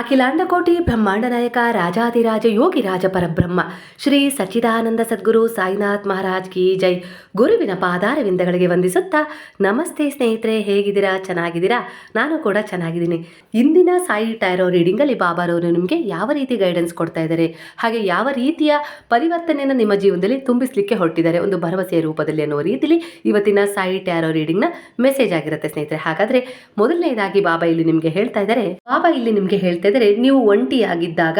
ಅಖಿಲಾಂಡಕೋಟಿ ಬ್ರಹ್ಮಾಂಡ ನಾಯಕ ರಾಜಾದಿರಾಜ ಯೋಗಿ ರಾಜ ಪರಬ್ರಹ್ಮ ಶ್ರೀ ಸಚ್ಚಿದಾನಂದ ಸದ್ಗುರು ಸಾಯಿನಾಥ್ ಮಹಾರಾಜ್ ಕಿ ಜೈ. ಗುರುವಿನ ಪಾದಾರವಿಂದಗಳಿಗೆ ವಂದಿಸುತ್ತಾ, ನಮಸ್ತೆ ಸ್ನೇಹಿತರೆ, ಹೇಗಿದ್ದೀರಾ? ಚೆನ್ನಾಗಿದ್ದೀರಾ? ನಾನು ಕೂಡ ಚೆನ್ನಾಗಿದ್ದೀನಿ. ಇಂದಿನ ಸಾಯಿ ಟ್ಯಾರೋ ರೀಡಿಂಗಲ್ಲಿ ಬಾಬಾರವರು ನಿಮಗೆ ಯಾವ ರೀತಿ ಗೈಡೆನ್ಸ್ ಕೊಡ್ತಾ ಇದ್ದಾರೆ? ಹಾಗೆ ಯಾವ ರೀತಿಯ ಪರಿವರ್ತನೆಯನ್ನು ನಿಮ್ಮ ಜೀವನದಲ್ಲಿ ತುಂಬಿಸಲಿಕ್ಕೆ ಹೊರಟಿದ್ದಾರೆ? ಒಂದು ಭರವಸೆಯ ರೂಪದಲ್ಲಿ ಅನ್ನುವ ರೀತಿಯಲ್ಲಿ ಇವತ್ತಿನ ಸಾಯಿ ಟ್ಯಾರೋ ರೀಡಿಂಗ್ನ ಮೆಸೇಜ್ ಆಗಿರುತ್ತೆ ಸ್ನೇಹಿತರೆ. ಹಾಗಾದ್ರೆ ಮೊದಲನೇದಾಗಿ ಬಾಬಾ ಇಲ್ಲಿ ನಿಮಗೆ ಹೇಳ್ತಾ ಇದ್ದಾರೆ. ಬಾಬಾ ಇಲ್ಲಿ ನಿಮಗೆ ಹೇಳ್ತಾ ಇದ್ದಾರೆ ನೀವು ಒಂಟಿಯಾಗಿದ್ದಾಗ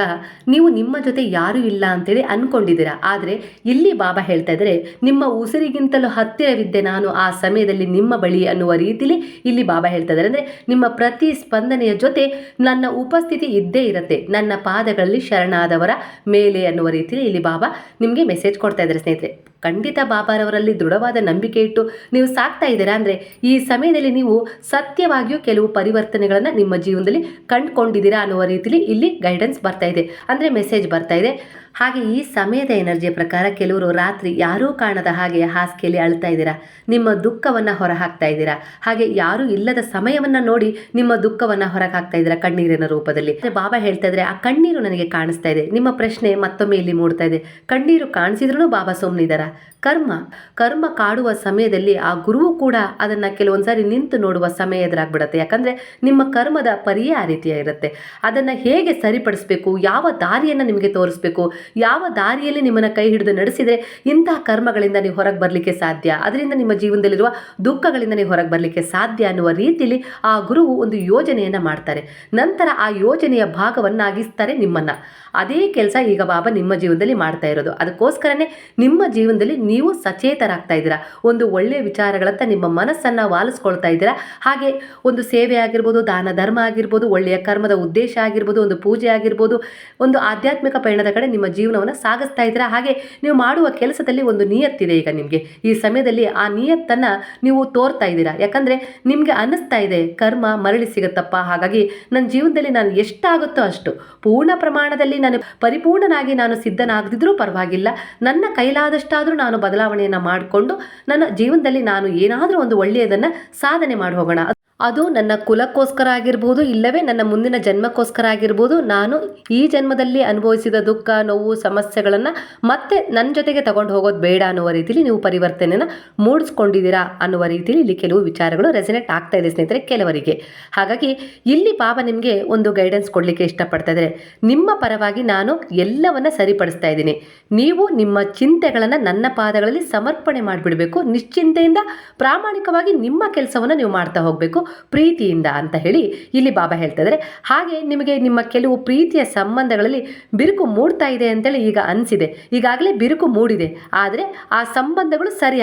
ನೀವು ನಿಮ್ಮ ಜೊತೆ ಯಾರು ಇಲ್ಲ ಅಂತೇಳಿ ಅನ್ಕೊಂಡಿದ್ದೀರಾ. ಆದರೆ ಇಲ್ಲಿ ಬಾಬಾ ಹೇಳ್ತಾ ಇದ್ದಾರೆ, ನಿಮ್ಮ ಉಸಿರಿಗಿಂತಲೂ ಹತ್ತಿರವಿದ್ದೆ ನಾನು ಆ ಸಮಯದಲ್ಲಿ ನಿಮ್ಮ ಬಳಿ ಅನ್ನುವ ರೀತಿಲಿ ಇಲ್ಲಿ ಬಾಬಾ ಹೇಳ್ತಾ ಇದ್ದಾರೆ. ಅಂದ್ರೆ ನಿಮ್ಮ ಪ್ರತಿ ಸ್ಪಂದನೆಯ ಜೊತೆ ನನ್ನ ಉಪಸ್ಥಿತಿ ಇದ್ದೇ ಇರುತ್ತೆ, ನನ್ನ ಪಾದಗಳಲ್ಲಿ ಶರಣಾದವರ ಮೇಲೆ ಅನ್ನುವ ರೀತಿಯಲ್ಲಿ ಇಲ್ಲಿ ಬಾಬಾ ನಿಮಗೆ ಮೆಸೇಜ್ ಕೊಡ್ತಾ ಇದ್ದಾರೆ ಸ್ನೇಹಿತರೆ. ಖಂಡಿತ ಬಾಬಾರವರಲ್ಲಿ ದೃಢವಾದ ನಂಬಿಕೆ ಇಟ್ಟು ನೀವು ಸಾಕ್ತಾ ಇದ್ದೀರಾ ಅಂದರೆ ಈ ಸಮಯದಲ್ಲಿ ನೀವು ಸತ್ಯವಾಗಿಯೂ ಕೆಲವು ಪರಿವರ್ತನೆಗಳನ್ನು ನಿಮ್ಮ ಜೀವನದಲ್ಲಿ ಕಂಡುಕೊಂಡಿದ್ದೀರಾ ಅನ್ನುವ ರೀತಿಯಲ್ಲಿ ಇಲ್ಲಿ ಗೈಡೆನ್ಸ್ ಬರ್ತಾ ಇದೆ. ಅಂದರೆ ಮೆಸೇಜ್ ಬರ್ತಾ ಇದೆ. ಹಾಗೆ ಈ ಸಮಯದ ಎನರ್ಜಿಯ ಪ್ರಕಾರ ಕೆಲವರು ರಾತ್ರಿ ಯಾರೂ ಕಾಣದ ಹಾಗೆ ಹಾಸಿಗೆಯಲ್ಲಿ ಅಳ್ತಾ ಇದ್ದೀರಾ? ನಿಮ್ಮ ದುಃಖವನ್ನು ಹೊರಹಾಕ್ತಾ ಇದ್ದೀರಾ? ಹಾಗೆ ಯಾರೂ ಇಲ್ಲದ ಸಮಯವನ್ನು ನೋಡಿ ನಿಮ್ಮ ದುಃಖವನ್ನು ಹೊರಗೆ ಹಾಕ್ತಾ ಇದ್ದೀರಾ ಕಣ್ಣೀರಿನ ರೂಪದಲ್ಲಿ? ಬಾಬಾ ಹೇಳ್ತಾ ಇದ್ರೆ, ಆ ಕಣ್ಣೀರು ನನಗೆ ಕಾಣಿಸ್ತಾ ಇದೆ. ನಿಮ್ಮ ಪ್ರಶ್ನೆ ಮತ್ತೊಮ್ಮೆ ಇಲ್ಲಿ ಮೂಡ್ತಾ ಇದೆ. ಕಣ್ಣೀರು ಕಾಣಿಸಿದ್ರೂ ಬಾಬಾ ಸುಮ್ಮನಿದ್ದಾರಾ ಕರ್ಮ ಕರ್ಮ ಕಾಡುವ ಸಮಯದಲ್ಲಿ ಆ ಗುರುವು ಕೂಡ ಅದನ್ನು ಕೆಲವೊಂದು ಸಾರಿ ನಿಂತು ನೋಡುವ ಸಮಯ ಎದುರಾಗ್ಬಿಡುತ್ತೆ. ಯಾಕಂದರೆ ನಿಮ್ಮ ಕರ್ಮದ ಪರಿಯೇ ಆ ರೀತಿಯ ಇರುತ್ತೆ. ಅದನ್ನು ಹೇಗೆ ಸರಿಪಡಿಸಬೇಕು, ಯಾವ ದಾರಿಯನ್ನು ನಿಮಗೆ ತೋರಿಸ್ಬೇಕು, ಯಾವ ದಾರಿಯಲ್ಲಿ ನಿಮ್ಮನ್ನು ಕೈ ಹಿಡಿದು ನಡೆಸಿದರೆ ಇಂತಹ ಕರ್ಮಗಳಿಂದ ನೀವು ಹೊರಗೆ ಬರಲಿಕ್ಕೆ ಸಾಧ್ಯ? ಅದರಿಂದ ನಿಮ್ಮ ಜೀವನದಲ್ಲಿರುವ ದುಃಖಗಳಿಂದ ನೀವು ಹೊರಗೆ ಬರಲಿಕ್ಕೆ ಸಾಧ್ಯ ಅನ್ನುವ ರೀತಿಯಲ್ಲಿ ಆ ಗುರುವು ಒಂದು ಯೋಜನೆಯನ್ನು ಮಾಡ್ತಾರೆ. ನಂತರ ಆ ಯೋಜನೆಯ ಭಾಗವನ್ನಾಗಿಸ್ತಾರೆ ನಿಮ್ಮನ್ನು. ಅದೇ ಕೆಲಸ ಈಗ ಬಾಬಾ ನಿಮ್ಮ ಜೀವನದಲ್ಲಿ ಮಾಡ್ತಾ ಇರೋದು. ಅದಕ್ಕೋಸ್ಕರನೇ ನಿಮ್ಮ ಜೀವನದಲ್ಲಿ ನೀವು ಸಚೇತರಾಗ್ತಾ ಇದ್ದೀರಾ? ಒಂದು ಒಳ್ಳೆಯ ವಿಚಾರಗಳತ್ತ ನಿಮ್ಮ ಮನಸ್ಸನ್ನು ವಾಲಿಸ್ಕೊಳ್ತಾ ಇದ್ದೀರಾ? ಹಾಗೆ ಒಂದು ಸೇವೆ ಆಗಿರ್ಬೋದು, ದಾನ ಧರ್ಮ ಆಗಿರ್ಬೋದು, ಒಳ್ಳೆಯ ಕರ್ಮದ ಉದ್ದೇಶ ಆಗಿರ್ಬೋದು, ಒಂದು ಪೂಜೆ ಆಗಿರ್ಬೋದು, ಒಂದು ಆಧ್ಯಾತ್ಮಿಕ ಪಯಣದ ಕಡೆ ನಿಮ್ಮ ಜೀವನವನ್ನು ಸಾಗಿಸ್ತಾ ಇದ್ದೀರಾ? ಹಾಗೆ ನೀವು ಮಾಡುವ ಕೆಲಸದಲ್ಲಿ ಒಂದು ನಿಯತ್ತಿದೆ ಈಗ ನಿಮಗೆ. ಈ ಸಮಯದಲ್ಲಿ ಆ ನಿಯತ್ತನ್ನು ನೀವು ತೋರ್ತಾ ಇದ್ದೀರಾ? ಯಾಕಂದರೆ ನಿಮಗೆ ಅನ್ನಿಸ್ತಾ ಇದೆ, ಕರ್ಮ ಮರಳಿ ಸಿಗುತ್ತಪ್ಪ. ಹಾಗಾಗಿ ನನ್ನ ಜೀವನದಲ್ಲಿ ನಾನು ಎಷ್ಟಾಗುತ್ತೋ ಅಷ್ಟು ಪೂರ್ಣ ಪ್ರಮಾಣದಲ್ಲಿ ನಾನು ಪರಿಪೂರ್ಣನಾಗಿ ನಾನು ಸಿದ್ಧನಾಗದಿದ್ರೂ ಪರವಾಗಿಲ್ಲ. ನನ್ನ ಕೈಲಾದಷ್ಟಾದರೂ ನಾನು ಬದಲಾವಣೆಯನ್ನು ಮಾಡಿಕೊಂಡು ನನ್ನ ಜೀವನದಲ್ಲಿ ನಾನು ಏನಾದರೂ ಒಂದು ಒಳ್ಳೆಯದನ್ನು ಸಾಧನೆ ಮಾಡಿ ಹೋಗೋಣ. ಅದು ನನ್ನ ಕುಲಕ್ಕೋಸ್ಕರ ಆಗಿರ್ಬೋದು, ಇಲ್ಲವೇ ನನ್ನ ಮುಂದಿನ ಜನ್ಮಕ್ಕೋಸ್ಕರ ಆಗಿರ್ಬೋದು, ನಾನು ಈ ಜನ್ಮದಲ್ಲಿ ಅನುಭವಿಸಿದ ದುಃಖ, ನೋವು, ಸಮಸ್ಯೆಗಳನ್ನು ಮತ್ತೆ ನನ್ನ ಜೊತೆಗೆ ತಗೊಂಡು ಹೋಗೋದು ಬೇಡ ಅನ್ನುವ ರೀತಿಯಲ್ಲಿ ನೀವು ಪರಿವರ್ತನೆಯನ್ನು ಮೂಡಿಸ್ಕೊಂಡಿದ್ದೀರಾ ಅನ್ನುವ ರೀತಿಯಲ್ಲಿ ಇಲ್ಲಿ ಕೆಲವು ವಿಚಾರಗಳು ರೆಸಿನೆಟ್ ಆಗ್ತಾ ಇದೆ ಸ್ನೇಹಿತರೆ ಕೆಲವರಿಗೆ. ಹಾಗಾಗಿ ಇಲ್ಲಿ ಪಾಪ ನಿಮಗೆ ಒಂದು ಗೈಡೆನ್ಸ್ ಕೊಡಲಿಕ್ಕೆ ಇಷ್ಟಪಡ್ತಾ ಇದ್ದಾರೆ ನಿಮ್ಮ ಪರವಾಗಿ ನಾನು ಎಲ್ಲವನ್ನ ಸರಿಪಡಿಸ್ತಾ ಇದ್ದೀನಿ. ನೀವು ನಿಮ್ಮ ಚಿಂತೆಗಳನ್ನು ನನ್ನ ಪಾದಗಳಲ್ಲಿ ಸಮರ್ಪಣೆ ಮಾಡಿಬಿಡಬೇಕು. ನಿಶ್ಚಿಂತೆಯಿಂದ ಪ್ರಾಮಾಣಿಕವಾಗಿ ನಿಮ್ಮ ಕೆಲಸವನ್ನು ನೀವು ಮಾಡ್ತಾ ಹೋಗಬೇಕು. ಪ್ರೀತಿಯಿಂದ ಅಂತ ಹೇಳಿ ಇಲ್ಲಿ ಬಾಬಾ ಹೇಳ್ತಾ ಇದ್ದಾರೆ ಹಾಗೆ ನಿಮಗೆ ನಿಮ್ಮ ಕೆಲವು ಪ್ರೀತಿಯ ಸಂಬಂಧಗಳಲ್ಲಿ ಬಿರುಕು ಮೂಡ್ತಾ ಇದೆ ಅಂತೇಳಿ ಈಗ ಅನಿಸಿದೆ. ಈಗಾಗಲೇ ಬಿರುಕು ಮೂಡಿದೆ. ಆದರೆ ಆ ಸಂಬಂಧಗಳು ಸರಿ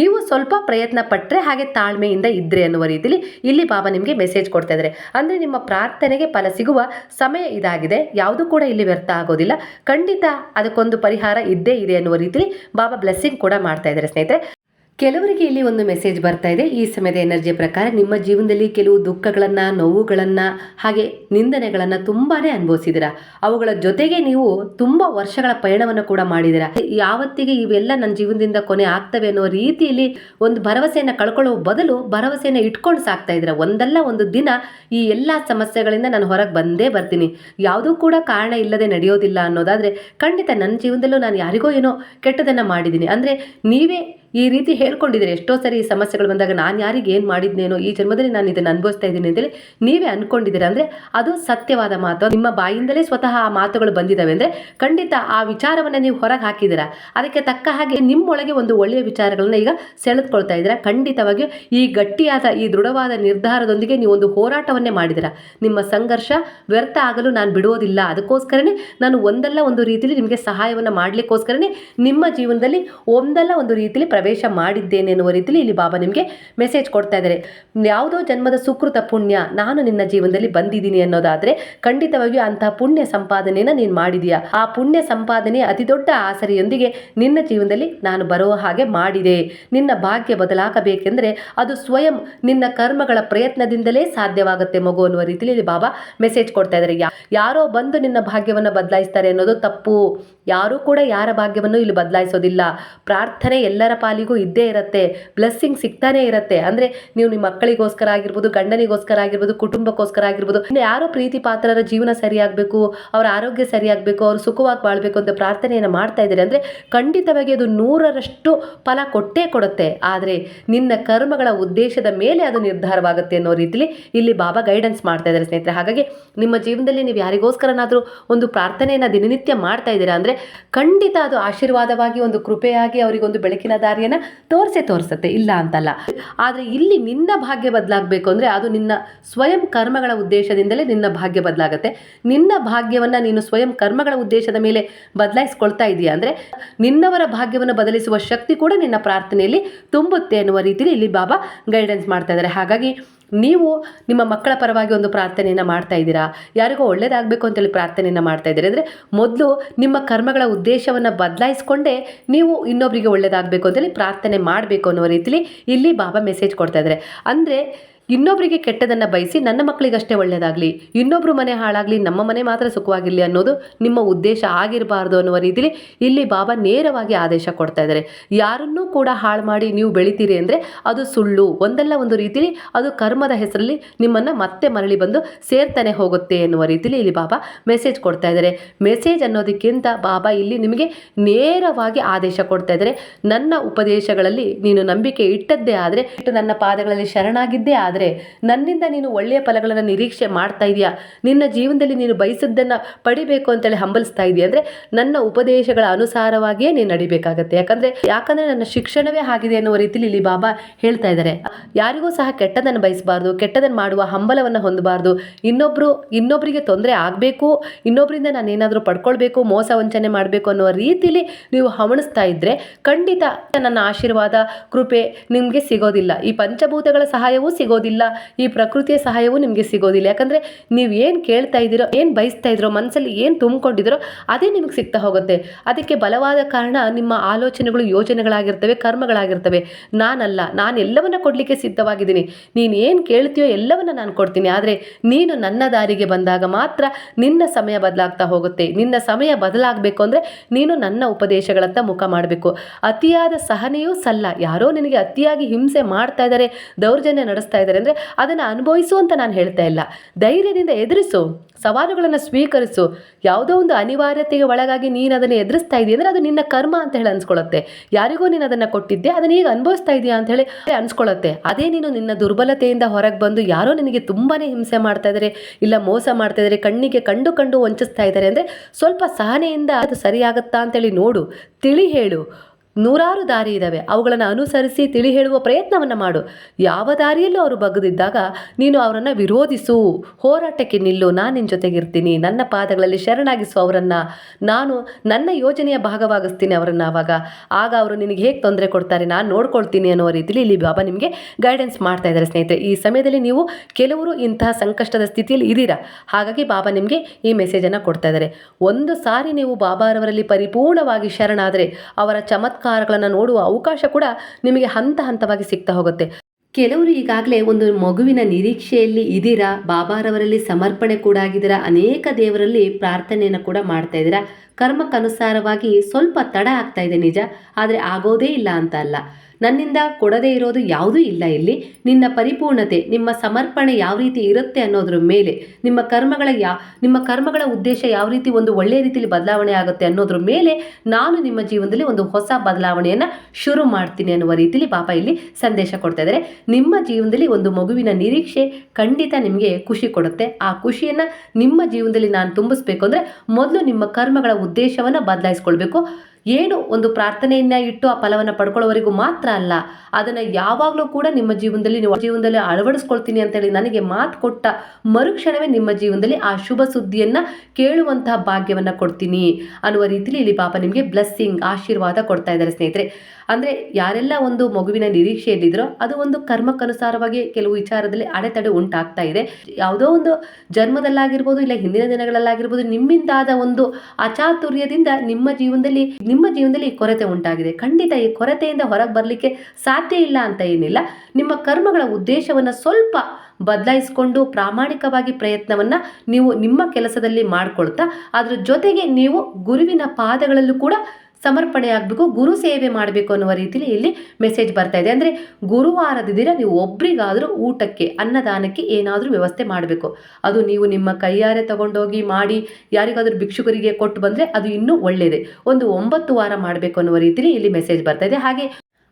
ನೀವು ಸ್ವಲ್ಪ ಪ್ರಯತ್ನ ಪಟ್ಟರೆ ಹಾಗೆ ತಾಳ್ಮೆಯಿಂದ ಇದ್ರೆ ಅನ್ನುವ ರೀತಿಯಲ್ಲಿ ಇಲ್ಲಿ ಬಾಬಾ ನಿಮಗೆ ಮೆಸೇಜ್ ಕೊಡ್ತಾ ಇದ್ದಾರೆ. ಅಂದರೆ ನಿಮ್ಮ ಪ್ರಾರ್ಥನೆಗೆ ಫಲ ಸಿಗುವ ಸಮಯ ಇದಾಗಿದೆ. ಯಾವುದು ಕೂಡ ಇಲ್ಲಿ ವ್ಯರ್ಥ ಆಗೋದಿಲ್ಲ. ಖಂಡಿತ ಅದಕ್ಕೊಂದು ಪರಿಹಾರ ಇದ್ದೇ ಇದೆ ಅನ್ನುವ ರೀತಿಯಲ್ಲಿ ಬಾಬಾ ಬ್ಲೆಸ್ಸಿಂಗ್ ಕೂಡ ಮಾಡ್ತಾ ಇದ್ದಾರೆ ಸ್ನೇಹಿತರೆ. ಕೆಲವರಿಗೆ ಇಲ್ಲಿ ಒಂದು ಮೆಸೇಜ್ ಬರ್ತಾ ಇದೆ. ಈ ಸಮಯದ ಎನರ್ಜಿ ಪ್ರಕಾರ ನಿಮ್ಮ ಜೀವನದಲ್ಲಿ ಕೆಲವು ದುಃಖಗಳನ್ನು, ನೋವುಗಳನ್ನು, ಹಾಗೆ ನಿಂದನೆಗಳನ್ನು ತುಂಬಾ ಅನುಭವಿಸಿದ್ದೀರಾ? ಅವುಗಳ ಜೊತೆಗೆ ನೀವು ತುಂಬ ವರ್ಷಗಳ ಪಯಣವನ್ನು ಕೂಡ ಮಾಡಿದ್ದೀರಾ? ಯಾವತ್ತಿಗೆ ಇವೆಲ್ಲ ನನ್ನ ಜೀವನದಿಂದ ಕೊನೆ ಆಗ್ತವೆ ಅನ್ನೋ ರೀತಿಯಲ್ಲಿ ಒಂದು ಭರವಸೆಯನ್ನು ಕಳ್ಕೊಳ್ಳೋ ಬದಲು ಭರವಸೆಯನ್ನು ಇಟ್ಕೊಂಡು ಸಾಕ್ತಾ ಇದ್ದೀರಾ? ಒಂದಲ್ಲ ಒಂದು ದಿನ ಈ ಎಲ್ಲ ಸಮಸ್ಯೆಗಳಿಂದ ನಾನು ಹೊರಗೆ ಬಂದೇ ಬರ್ತೀನಿ. ಯಾವುದೂ ಕೂಡ ಕಾರಣ ಇಲ್ಲದೆ ನಡೆಯೋದಿಲ್ಲ ಅನ್ನೋದಾದರೆ ಖಂಡಿತ ನನ್ನ ಜೀವನದಲ್ಲೂ ನಾನು ಯಾರಿಗೋ ಏನೋ ಕೆಟ್ಟದನ್ನು ಮಾಡಿದ್ದೀನಿ. ಅಂದರೆ ನೀವೇ ಈ ರೀತಿ ಹೇಳ್ಕೊಂಡಿದ್ದೀರಿ. ಎಷ್ಟೋ ಸರಿ ಈ ಸಮಸ್ಯೆಗಳು ಬಂದಾಗ ನಾನು ಯಾರಿಗೆ ಏನು ಮಾಡಿದ್ನೇನೋ ಈ ಜನ್ಮದಲ್ಲಿ ನಾನು ಇದನ್ನು ಅನುಭವಿಸ್ತಾ ಇದ್ದೀನಿ ಅಂತೇಳಿ ನೀವೇ ಅಂದ್ಕೊಂಡಿದ್ದೀರಾ ಅಂದರೆ ಅದು ಸತ್ಯವಾದ ಮಾತು. ನಿಮ್ಮ ಬಾಯಿಂದಲೇ ಸ್ವತಃ ಆ ಮಾತುಗಳು ಬಂದಿದ್ದಾವೆ ಅಂದರೆ ಖಂಡಿತ ಆ ವಿಚಾರವನ್ನು ನೀವು ಹೊರಗೆ ಹಾಕಿದ್ದೀರಾ. ಅದಕ್ಕೆ ತಕ್ಕ ಹಾಗೆ ನಿಮ್ಮೊಳಗೆ ಒಂದು ಒಳ್ಳೆಯ ವಿಚಾರಗಳನ್ನ ಈಗ ಸೆಳೆದುಕೊಳ್ತಾ ಇದ್ದೀರಾ. ಖಂಡಿತವಾಗಿಯೂ ಈ ಗಟ್ಟಿಯಾದ, ಈ ದೃಢವಾದ ನಿರ್ಧಾರದೊಂದಿಗೆ ನೀವು ಒಂದು ಹೋರಾಟವನ್ನೇ ಮಾಡಿದ್ದೀರಾ. ನಿಮ್ಮ ಸಂಘರ್ಷ ವ್ಯರ್ಥ ಆಗಲು ನಾನು ಬಿಡುವುದಿಲ್ಲ. ಅದಕ್ಕೋಸ್ಕರನೇ ನಾನು ಒಂದಲ್ಲ ಒಂದು ರೀತಿಯಲ್ಲಿ ನಿಮಗೆ ಸಹಾಯವನ್ನು ಮಾಡಲಿಕ್ಕೋಸ್ಕರನೇ ನಿಮ್ಮ ಜೀವನದಲ್ಲಿ ಒಂದಲ್ಲ ಒಂದು ರೀತಿಯಲ್ಲಿ ಪ್ರವೇಶ ಮಾಡಿದ್ದೇನೆ ಎನ್ನುವ ರೀತಿಯಲ್ಲಿ ಇಲ್ಲಿ ಬಾಬಾ ನಿಮಗೆ ಮೆಸೇಜ್ ಕೊಡ್ತಾ ಇದ್ದಾರೆ. ಯಾವುದೋ ಜನ್ಮದ ಸುಕೃತ ಪುಣ್ಯ, ನಾನು ನಿನ್ನ ಜೀವನದಲ್ಲಿ ಬಂದಿದ್ದೀನಿ ಅನ್ನೋದಾದರೆ ಖಂಡಿತವಾಗಿಯೂ ಅಂತಹ ಪುಣ್ಯ ಸಂಪಾದನೆಯನ್ನು ನೀನು ಮಾಡಿದೀಯಾ. ಆ ಪುಣ್ಯ ಸಂಪಾದನೆ ಅತಿ ದೊಡ್ಡ ಆಸರೆಯೊಂದಿಗೆ ನಿನ್ನ ಜೀವನದಲ್ಲಿ ನಾನು ಬರುವ ಹಾಗೆ ಮಾಡಿದೆ. ನಿನ್ನ ಭಾಗ್ಯ ಬದಲಾಗಬೇಕೆಂದರೆ ಅದು ಸ್ವಯಂ ನಿನ್ನ ಕರ್ಮಗಳ ಪ್ರಯತ್ನದಿಂದಲೇ ಸಾಧ್ಯವಾಗುತ್ತೆ ಮಗು ಅನ್ನುವ ರೀತಿಯಲ್ಲಿ ಇಲ್ಲಿ ಬಾಬಾ ಮೆಸೇಜ್ ಕೊಡ್ತಾ ಇದ್ದಾರೆ. ಯಾರೋ ಬಂದು ನಿನ್ನ ಭಾಗ್ಯವನ್ನು ಬದಲಾಯಿಸ್ತಾರೆ ಅನ್ನೋದು ತಪ್ಪು. ಯಾರೂ ಕೂಡ ಯಾರ ಭಾಗ್ಯವನ್ನು ಇಲ್ಲಿ ಬದಲಾಯಿಸೋದಿಲ್ಲ. ಪ್ರಾರ್ಥನೆ ಎಲ್ಲರ ಪಾಲಿಗೂ ಇದ್ದೇ ಇರುತ್ತೆ ಬ್ಲೆಸ್ಸಿಂಗ್ ಸಿಗ್ತಾನೆ ಇರುತ್ತೆ. ಅಂದರೆ ನೀವು ನಿಮ್ಮ ಮಕ್ಕಳಿಗೋಸ್ಕರ ಆಗಿರ್ಬೋದು, ಗಂಡನಿಗೋಸ್ಕರ ಆಗಿರ್ಬೋದು, ಕುಟುಂಬಕ್ಕೋಸ್ಕರ ಆಗಿರ್ಬೋದು ಯಾರೋ ಪ್ರೀತಿ ಪಾತ್ರರ ಜೀವನ ಸರಿಯಾಗಬೇಕು, ಅವರ ಆರೋಗ್ಯ ಸರಿಯಾಗಬೇಕು, ಅವರು ಸುಖವಾಗಿ ಬಾಳಬೇಕು ಅಂತ ಪ್ರಾರ್ಥನೆಯನ್ನು ಮಾಡ್ತಾ ಇದ್ದಾರೆ. ಅಂದರೆ ಖಂಡಿತವಾಗಿ ಅದು ನೂರರಷ್ಟು ಫಲ ಕೊಟ್ಟೇ ಕೊಡುತ್ತೆ. ಆದರೆ ನಿನ್ನ ಕರ್ಮಗಳ ಉದ್ದೇಶದ ಮೇಲೆ ಅದು ನಿರ್ಧಾರವಾಗುತ್ತೆ ಅನ್ನೋ ರೀತಿಲಿ ಇಲ್ಲಿ ಬಾಬಾ ಗೈಡೆನ್ಸ್ ಮಾಡ್ತಾ ಇದ್ದಾರೆ ಸ್ನೇಹಿತರೆ. ಹಾಗಾಗಿ ನಿಮ್ಮ ಜೀವನದಲ್ಲಿ ನೀವು ಯಾರಿಗೋಸ್ಕರನಾದರೂ ಒಂದು ಪ್ರಾರ್ಥನೆಯನ್ನು ದಿನನಿತ್ಯ ಮಾಡ್ತಾ ಇದ್ದೀರಾ ಅಂದರೆ ಖಂಡಿತ ಅದು ಆಶೀರ್ವಾದವಾಗಿ, ಒಂದು ಕೃಪೆಯಾಗಿ, ಅವರಿಗೊಂದು ಬೆಳಕಿನ ದಾರಿಯನ್ನು ತೋರಿಸೇ ತೋರಿಸುತ್ತೆ, ಇಲ್ಲ ಅಂತಲ್ಲ. ಆದರೆ ಇಲ್ಲಿ ನಿನ್ನ ಭಾಗ್ಯ ಬದಲಾಗಬೇಕು ಅಂದರೆ ಅದು ನಿನ್ನ ಸ್ವಯಂ ಕರ್ಮಗಳ ಉದ್ದೇಶದಿಂದಲೇ ನಿನ್ನ ಭಾಗ್ಯ ಬದಲಾಗುತ್ತೆ. ನಿನ್ನ ಭಾಗ್ಯವನ್ನು ನೀನು ಸ್ವಯಂ ಕರ್ಮಗಳ ಉದ್ದೇಶದ ಮೇಲೆ ಬದಲಾಯಿಸ್ಕೊಳ್ತಾ ಇದೆಯಾ ಅಂದರೆ ನಿನ್ನವರ ಭಾಗ್ಯವನ್ನು ಬದಲಿಸುವ ಶಕ್ತಿ ಕೂಡ ನಿನ್ನ ಪ್ರಾರ್ಥನೆಯಲ್ಲಿ ತುಂಬುತ್ತೆ ಅನ್ನುವ ರೀತಿಯಲ್ಲಿ ಇಲ್ಲಿ ಬಾಬಾ ಗೈಡೆನ್ಸ್ ಮಾಡ್ತಾ ಇದ್ದಾರೆ. ಹಾಗಾಗಿ ನೀವು ನಿಮ್ಮ ಮಕ್ಕಳ ಪರವಾಗಿ ಒಂದು ಪ್ರಾರ್ಥನೆಯನ್ನು ಮಾಡ್ತಾ ಇದ್ದೀರಾ? ಯಾರಿಗೋ ಒಳ್ಳೇದಾಗಬೇಕು ಅಂತೇಳಿ ಪ್ರಾರ್ಥನೆಯನ್ನು ಮಾಡ್ತಾ ಇದ್ದೀರಿ. ಅಂದರೆ ಮೊದಲು ನಿಮ್ಮ ಕರ್ಮಗಳ ಉದ್ದೇಶವನ್ನು ಬದಲಾಯಿಸ್ಕೊಂಡೇ ನೀವು ಇನ್ನೊಬ್ಬರಿಗೆ ಒಳ್ಳೇದಾಗಬೇಕು ಅಂತೇಳಿ ಪ್ರಾರ್ಥನೆ ಮಾಡಬೇಕು ಅನ್ನೋ ರೀತಿಲಿ ಇಲ್ಲಿ ಬಾಬಾ ಮೆಸೇಜ್ ಕೊಡ್ತಾ ಇದ್ದಾರೆ. ಅಂದರೆ ಇನ್ನೊಬ್ಬರಿಗೆ ಕೆಟ್ಟದನ್ನು ಬಯಸಿ ನನ್ನ ಮಕ್ಕಳಿಗಷ್ಟೇ ಒಳ್ಳೆಯದಾಗಲಿ ಇನ್ನೊಬ್ಬರು ಮನೆ ಹಾಳಾಗಲಿ, ನಮ್ಮ ಮನೆ ಮಾತ್ರ ಸುಖವಾಗಿರಲಿ ಅನ್ನೋದು ನಿಮ್ಮ ಉದ್ದೇಶ ಆಗಿರಬಾರ್ದು ಅನ್ನುವ ರೀತಿಲಿ ಇಲ್ಲಿ ಬಾಬಾ ನೇರವಾಗಿ ಆದೇಶ ಕೊಡ್ತಾ ಇದ್ದಾರೆ. ಯಾರನ್ನೂ ಕೂಡ ಹಾಳು ಮಾಡಿ ನೀವು ಬೆಳಿತೀರಿ ಅಂದರೆ ಅದು ಸುಳ್ಳು. ಒಂದಲ್ಲ ಒಂದು ರೀತಿಲಿ ಅದು ಕರ್ಮದ ಹೆಸರಲ್ಲಿ ನಿಮ್ಮನ್ನು ಮತ್ತೆ ಮರಳಿ ಬಂದು ಸೇರ್ತಾನೆ ಹೋಗುತ್ತೆ ಎನ್ನುವ ರೀತಿಲಿ ಇಲ್ಲಿ ಬಾಬಾ ಮೆಸೇಜ್ ಕೊಡ್ತಾ ಇದ್ದಾರೆ. ಮೆಸೇಜ್ ಅನ್ನೋದಕ್ಕಿಂತ ಬಾಬಾ ಇಲ್ಲಿ ನಿಮಗೆ ನೇರವಾಗಿ ಆದೇಶ ಕೊಡ್ತಾ ಇದ್ದಾರೆ. ನನ್ನ ಉಪದೇಶಗಳಲ್ಲಿ ನೀನು ನಂಬಿಕೆ ಇಟ್ಟದ್ದೇ ಆದರೆ ನನ್ನ ಪಾದಗಳಲ್ಲಿ ಶರಣಾಗಿದ್ದೇ ಆದರೆ ನನ್ನಿಂದ ನೀನು ಒಳ್ಳೆಯ ಫಲಗಳನ್ನು ನಿರೀಕ್ಷೆ ಮಾಡ್ತಾ ಇದೆಯಾ? ನಿನ್ನ ಜೀವನದಲ್ಲಿ ನೀನು ಬಯಸಿದ್ದನ್ನು ಪಡಿಬೇಕು ಅಂತೇಳಿ ಹಂಬಲಿಸ್ತಾ ಇದೆಯಾ? ಅಂದರೆ ನನ್ನ ಉಪದೇಶಗಳ ಅನುಸಾರವಾಗಿಯೇ ನೀನು ನಡಿಬೇಕಾಗತ್ತೆ. ಯಾಕಂದರೆ ಯಾಕಂದರೆ ನನ್ನ ಶಿಕ್ಷಣವೇ ಆಗಿದೆ ಅನ್ನುವ ರೀತಿಲಿ ಇಲ್ಲಿ ಬಾಬಾ ಹೇಳ್ತಾ ಇದ್ದಾರೆ. ಯಾರಿಗೂ ಸಹ ಕೆಟ್ಟದನ್ನು ಬಯಸಬಾರ್ದು, ಕೆಟ್ಟದನ್ನು ಮಾಡುವ ಹಂಬಲವನ್ನು ಹೊಂದಬಾರ್ದು. ಇನ್ನೊಬ್ಬರು ಇನ್ನೊಬ್ಬರಿಗೆ ತೊಂದರೆ ಆಗಬೇಕು ಇನ್ನೊಬ್ಬರಿಂದ ನಾನು ಏನಾದರೂ ಪಡ್ಕೊಳ್ಬೇಕು, ಮೋಸ ವಂಚನೆ ಮಾಡಬೇಕು ಅನ್ನೋ ರೀತಿಲಿ ನೀವು ಹವಣಿಸ್ತಾ ಇದ್ದರೆ ಖಂಡಿತ ನನ್ನ ಆಶೀರ್ವಾದ, ಕೃಪೆ ನಿಮಗೆ ಸಿಗೋದಿಲ್ಲ. ಈ ಪಂಚಭೂತಗಳ ಸಹಾಯವೂ ಸಿಗೋದಿಲ್ಲ. ಈ ಪ್ರಕೃತಿಯ ಸಹಾಯವು ನಿಮಗೆ ಸಿಗೋದಿಲ್ಲ. ಯಾಕಂದರೆ ನೀವು ಏನು ಕೇಳ್ತಾ ಇದ್ದೀರೋ, ಏನು ಬಯಸ್ತಾ ಇದ್ದೀರೋ ಮನಸ್ಸಲ್ಲಿ ಏನು ತುಂಬಿಕೊಂಡಿದ್ದೀರೋ, ಅದೇ ನಿಮಗೆ ಸಿಗ್ತಾ ಹೋಗುತ್ತೆ. ಅದಕ್ಕೆ ಬಲವಾದ ಕಾರಣ ನಿಮ್ಮ ಆಲೋಚನೆಗಳು, ಯೋಜನೆಗಳಾಗಿರ್ತವೆ, ಕರ್ಮಗಳಾಗಿರ್ತವೆ. ನಾನಲ್ಲ, ನಾನು ಎಲ್ಲವನ್ನ ಕೊಡಲಿಕ್ಕೆ ಸಿದ್ಧವಾಗಿದ್ದೀನಿ. ನೀನು ಏನು ಕೇಳ್ತೀಯೋ ಎಲ್ಲವನ್ನ ನಾನು ಕೊಡ್ತೀನಿ. ಆದರೆ ನೀನು ನನ್ನ ದಾರಿಗೆ ಬಂದಾಗ ಮಾತ್ರ ನಿನ್ನ ಸಮಯ ಬದಲಾಗ್ತಾ ಹೋಗುತ್ತೆ. ನಿನ್ನ ಸಮಯ ಬದಲಾಗಬೇಕು ಅಂದರೆ ನೀನು ನನ್ನ ಉಪದೇಶಗಳತ್ತ ಮುಖ ಮಾಡಬೇಕು. ಅತಿಯಾದ ಸಹನೆಯೂ ಸಲ್ಲ. ಯಾರೋ ನಿನಗೆ ಅತಿಯಾಗಿ ಹಿಂಸೆ ಮಾಡ್ತಾ ಇದ್ದಾರೆ ದೌರ್ಜನ್ಯ ನಡೆಸ್ತಾ ಇದ್ದಾರೆ ಅಂದರೆ ಅದನ್ನು ಅನುಭವಿಸು ಅಂತ ನಾನು ಹೇಳ್ತಾ ಇಲ್ಲ. ಧೈರ್ಯದಿಂದ ಎದುರಿಸು, ಸವಾಲುಗಳನ್ನು ಸ್ವೀಕರಿಸು. ಯಾವುದೋ ಒಂದು ಅನಿವಾರ್ಯತೆಗೆ ಒಳಗಾಗಿ ನೀನು ಅದನ್ನು ಎದುರಿಸ್ತಾ ಇದೆಯಾ ಅಂದರೆ ಅದು ನಿನ್ನ ಕರ್ಮ ಅಂತ ಹೇಳಿ ಅನ್ಸ್ಕೊಳ್ಳುತ್ತೆ. ಯಾರಿಗೂ ನೀನು ಅದನ್ನು ಕೊಟ್ಟಿದ್ದೆ, ಅದನ್ನ ಈಗ ಅನುಭವಿಸ್ತಾ ಇದೆಯಾ ಅಂತ ಹೇಳಿ ಅನ್ಸ್ಕೊಳ್ಳುತ್ತೆ. ಅದೇ ನೀನು ನಿನ್ನ ದುರ್ಬಲತೆಯಿಂದ ಹೊರಗೆ ಬಂದು ಯಾರೋ ನಿನಗೆ ತುಂಬಾ ಹಿಂಸೆ ಮಾಡ್ತಾ ಇದ್ದಾರೆ ಇಲ್ಲ ಮೋಸ ಮಾಡ್ತಾ ಇದ್ದಾರೆ ಕಣ್ಣಿಗೆ ಕಂಡು ಕಂಡು ವಂಚಿಸ್ತಾ ಇದ್ದಾರೆ ಅಂದರೆ ಸ್ವಲ್ಪ ಸಹನೆಯಿಂದ ಅದು ಸರಿಯಾಗತ್ತಾ ಅಂತೇಳಿ ನೋಡು. ತಿಳಿ ಹೇಳು. ನೂರಾರು ದಾರಿ ಇದ್ದಾವೆ ಅವುಗಳನ್ನು ಅನುಸರಿಸಿ ತಿಳಿ ಹೇಳುವ ಪ್ರಯತ್ನವನ್ನು ಮಾಡು. ಯಾವ ದಾರಿಯಲ್ಲೂ ಅವರು ಬಗ್ಗದಿದ್ದಾಗ ನೀನು ಅವರನ್ನು ವಿರೋಧಿಸು. ಹೋರಾಟಕ್ಕೆ ನಿಲ್ಲು. ನಾನು ನಿನ್ನ ಜೊತೆಗಿರ್ತೀನಿ. ನನ್ನ ಪಾದಗಳಲ್ಲಿ ಶರಣಾಗಿಸು ಅವರನ್ನು. ನಾನು ನನ್ನ ಯೋಜನೆಯ ಭಾಗವಾಗಿಸ್ತೀನಿ ಅವರನ್ನು ಆವಾಗ. ಆಗ ಅವರು ನಿನಗೆ ಹೇಗೆ ತೊಂದರೆ ಕೊಡ್ತಾರೆ? ನಾನು ನೋಡ್ಕೊಳ್ತೀನಿ ಅನ್ನೋ ರೀತಿಯಲ್ಲಿ ಇಲ್ಲಿ ಬಾಬಾ ನಿಮಗೆ ಗೈಡೆನ್ಸ್ ಮಾಡ್ತಾ ಇದ್ದಾರೆ ಸ್ನೇಹಿತರೆ. ಈ ಸಮಯದಲ್ಲಿ ನೀವು ಕೆಲವರು ಇಂತಹ ಸಂಕಷ್ಟದ ಸ್ಥಿತಿಯಲ್ಲಿ ಇದ್ದೀರಾ? ಹಾಗಾಗಿ ಬಾಬಾ ನಿಮಗೆ ಈ ಮೆಸೇಜನ್ನು ಕೊಡ್ತಾ ಇದ್ದಾರೆ. ಒಂದು ಸಾರಿ ನೀವು ಬಾಬಾರವರಲ್ಲಿ ಪರಿಪೂರ್ಣವಾಗಿ ಶರಣಾದರೆ ಅವರ ಚಮತ್ಕಾರಗಳನ್ನು ನೋಡುವ ಅವಕಾಶ ಕೂಡ ನಿಮಗೆ ಹಂತ ಹಂತವಾಗಿ ಸಿಗ್ತಾ ಹೋಗುತ್ತೆ. ಕೆಲವರು ಈಗಾಗಲೇ ಒಂದು ಮಗುವಿನ ನಿರೀಕ್ಷೆಯಲ್ಲಿ ಇದ್ದೀರಾ? ಬಾಬಾರವರಲ್ಲಿ ಸಮರ್ಪಣೆ ಕೂಡ ಆಗಿದ್ದೀರಾ? ಅನೇಕ ದೇವರಲ್ಲಿ ಪ್ರಾರ್ಥನೆಯನ್ನು ಕೂಡ ಮಾಡ್ತಾ ಇದ್ದೀರಾ? ಕರ್ಮಕ್ಕನುಸಾರವಾಗಿ ಸ್ವಲ್ಪ ತಡ ಆಗ್ತಾ ಇದೆ ನಿಜ, ಆದರೆ ಆಗೋದೇ ಇಲ್ಲ ಅಂತ ಅಲ್ಲ. ನನ್ನಿಂದ ಕೊಡದೇ ಇರೋದು ಯಾವುದೂ ಇಲ್ಲ ಇಲ್ಲಿ. ನಿನ್ನ ಪರಿಪೂರ್ಣತೆ, ನಿಮ್ಮ ಸಮರ್ಪಣೆ ಯಾವ ರೀತಿ ಇರುತ್ತೆ ಅನ್ನೋದ್ರ ಮೇಲೆ, ನಿಮ್ಮ ಕರ್ಮಗಳ ಯಾ, ನಿಮ್ಮ ಕರ್ಮಗಳ ಉದ್ದೇಶ ಯಾವ ರೀತಿ ಒಂದು ಒಳ್ಳೆಯ ರೀತಿಯಲ್ಲಿ ಬದಲಾವಣೆ ಆಗುತ್ತೆ ಅನ್ನೋದ್ರ ಮೇಲೆ ನಾನು ನಿಮ್ಮ ಜೀವನದಲ್ಲಿ ಒಂದು ಹೊಸ ಬದಲಾವಣೆಯನ್ನು ಶುರು ಮಾಡ್ತೀನಿ ಅನ್ನುವ ರೀತಿಯಲ್ಲಿ ಪಾಪ ಇಲ್ಲಿ ಸಂದೇಶ ಕೊಡ್ತಾ ಇದ್ದಾರೆ ನಿಮ್ಮ ಜೀವನದಲ್ಲಿ ಒಂದು ಮಗುವಿನ ನಿರೀಕ್ಷೆ ಖಂಡಿತ ನಿಮಗೆ ಖುಷಿ ಕೊಡುತ್ತೆ. ಆ ಖುಷಿಯನ್ನು ನಿಮ್ಮ ಜೀವನದಲ್ಲಿ ನಾನು ತುಂಬಿಸ್ಬೇಕು ಅಂದರೆ ಮೊದಲು ನಿಮ್ಮ ಕರ್ಮಗಳ ಉದ್ದೇಶವನ್ನು ಬದಲಾಯಿಸ್ಕೊಳ್ಬೇಕು. ಏನು ಒಂದು ಪ್ರಾರ್ಥನೆಯನ್ನ ಇಟ್ಟು ಆ ಫಲವನ್ನು ಪಡ್ಕೊಳ್ಳೋವರೆಗೂ ಮಾತ್ರ ಅಲ್ಲ, ಅದನ್ನು ಯಾವಾಗಲೂ ಕೂಡ ನಿಮ್ಮ ಜೀವನದಲ್ಲಿ ನಿಮ್ಮ ಜೀವನದಲ್ಲಿ ಅಳವಡಿಸ್ಕೊಳ್ತೀನಿ ಅಂತೇಳಿ ನನಗೆ ಮಾತು ಕೊಟ್ಟ ಮರುಕ್ಷಣವೇ ನಿಮ್ಮ ಜೀವನದಲ್ಲಿ ಆ ಶುಭ ಸುದ್ದಿಯನ್ನು ಕೇಳುವಂತಹ ಭಾಗ್ಯವನ್ನು ಕೊಡ್ತೀನಿ ಅನ್ನುವ ರೀತಿಲಿ ಇಲ್ಲಿ ಪಾಪ ನಿಮಗೆ ಬ್ಲೆಸ್ಸಿಂಗ್ ಆಶೀರ್ವಾದ ಕೊಡ್ತಾ ಇದ್ದಾರೆ ಸ್ನೇಹಿತರೆ. ಅಂದರೆ ಯಾರೆಲ್ಲ ಒಂದು ಮಗುವಿನ ನಿರೀಕ್ಷೆಯಲ್ಲಿದ್ದರೋ ಅದು ಒಂದು ಕರ್ಮಕ್ಕನುಸಾರವಾಗಿ ಕೆಲವು ವಿಚಾರದಲ್ಲಿ ಅಡೆತಡೆ ಉಂಟಾಗ್ತಾ ಇದೆ. ಯಾವುದೋ ಒಂದು ಜನ್ಮದಲ್ಲಾಗಿರ್ಬೋದು ಇಲ್ಲ ಹಿಂದಿನ ದಿನಗಳಲ್ಲಾಗಿರ್ಬೋದು ನಿಮ್ಮಿಂದಾದ ಒಂದು ಅಚಾತುರ್ಯದಿಂದ ನಿಮ್ಮ ಜೀವನದಲ್ಲಿ ನಿಮ್ಮ ಜೀವನದಲ್ಲಿ ಈ ಕೊರತೆ ಉಂಟಾಗಿದೆ. ಖಂಡಿತ ಈ ಕೊರತೆಯಿಂದ ಹೊರಗೆ ಬರಲಿಕ್ಕೆ ಸಾಧ್ಯ ಇಲ್ಲ ಅಂತ ಏನಿಲ್ಲ. ನಿಮ್ಮ ಕರ್ಮಗಳ ಉದ್ದೇಶವನ್ನು ಸ್ವಲ್ಪ ಬದಲಾಯಿಸಿಕೊಂಡು ಪ್ರಾಮಾಣಿಕವಾಗಿ ಪ್ರಯತ್ನವನ್ನು ನೀವು ನಿಮ್ಮ ಕೆಲಸದಲ್ಲಿ ಮಾಡಿಕೊಳ್ತಾ, ಅದರ ಜೊತೆಗೆ ನೀವು ಗುರುವಿನ ಪಾದಗಳಲ್ಲೂ ಕೂಡ ಸಮರ್ಪಣೆ ಆಗಬೇಕು, ಗುರು ಸೇವೆ ಮಾಡಬೇಕು ಅನ್ನುವ ರೀತಿಯಲ್ಲಿ ಇಲ್ಲಿ ಮೆಸೇಜ್ ಬರ್ತಾ ಇದೆ. ಅಂದರೆ ಗುರುವಾರದ ದಿನ ನೀವು ಒಬ್ರಿಗಾದರೂ ಊಟಕ್ಕೆ, ಅನ್ನದಾನಕ್ಕೆ ಏನಾದರೂ ವ್ಯವಸ್ಥೆ ಮಾಡಬೇಕು. ಅದು ನೀವು ನಿಮ್ಮ ಕೈಯಾರೆ ತಗೊಂಡೋಗಿ ಮಾಡಿ, ಯಾರಿಗಾದರೂ ಭಿಕ್ಷುಕರಿಗೆ ಕೊಟ್ಟು ಬಂದರೆ ಅದು ಇನ್ನೂ ಒಳ್ಳೆಯದೆ ಒಂದು ಒಂಬತ್ತು ವಾರ ಮಾಡಬೇಕು ಅನ್ನುವ ರೀತಿಯಲ್ಲಿ ಇಲ್ಲಿ ಮೆಸೇಜ್ ಬರ್ತಾ ಇದೆ. ಹಾಗೆ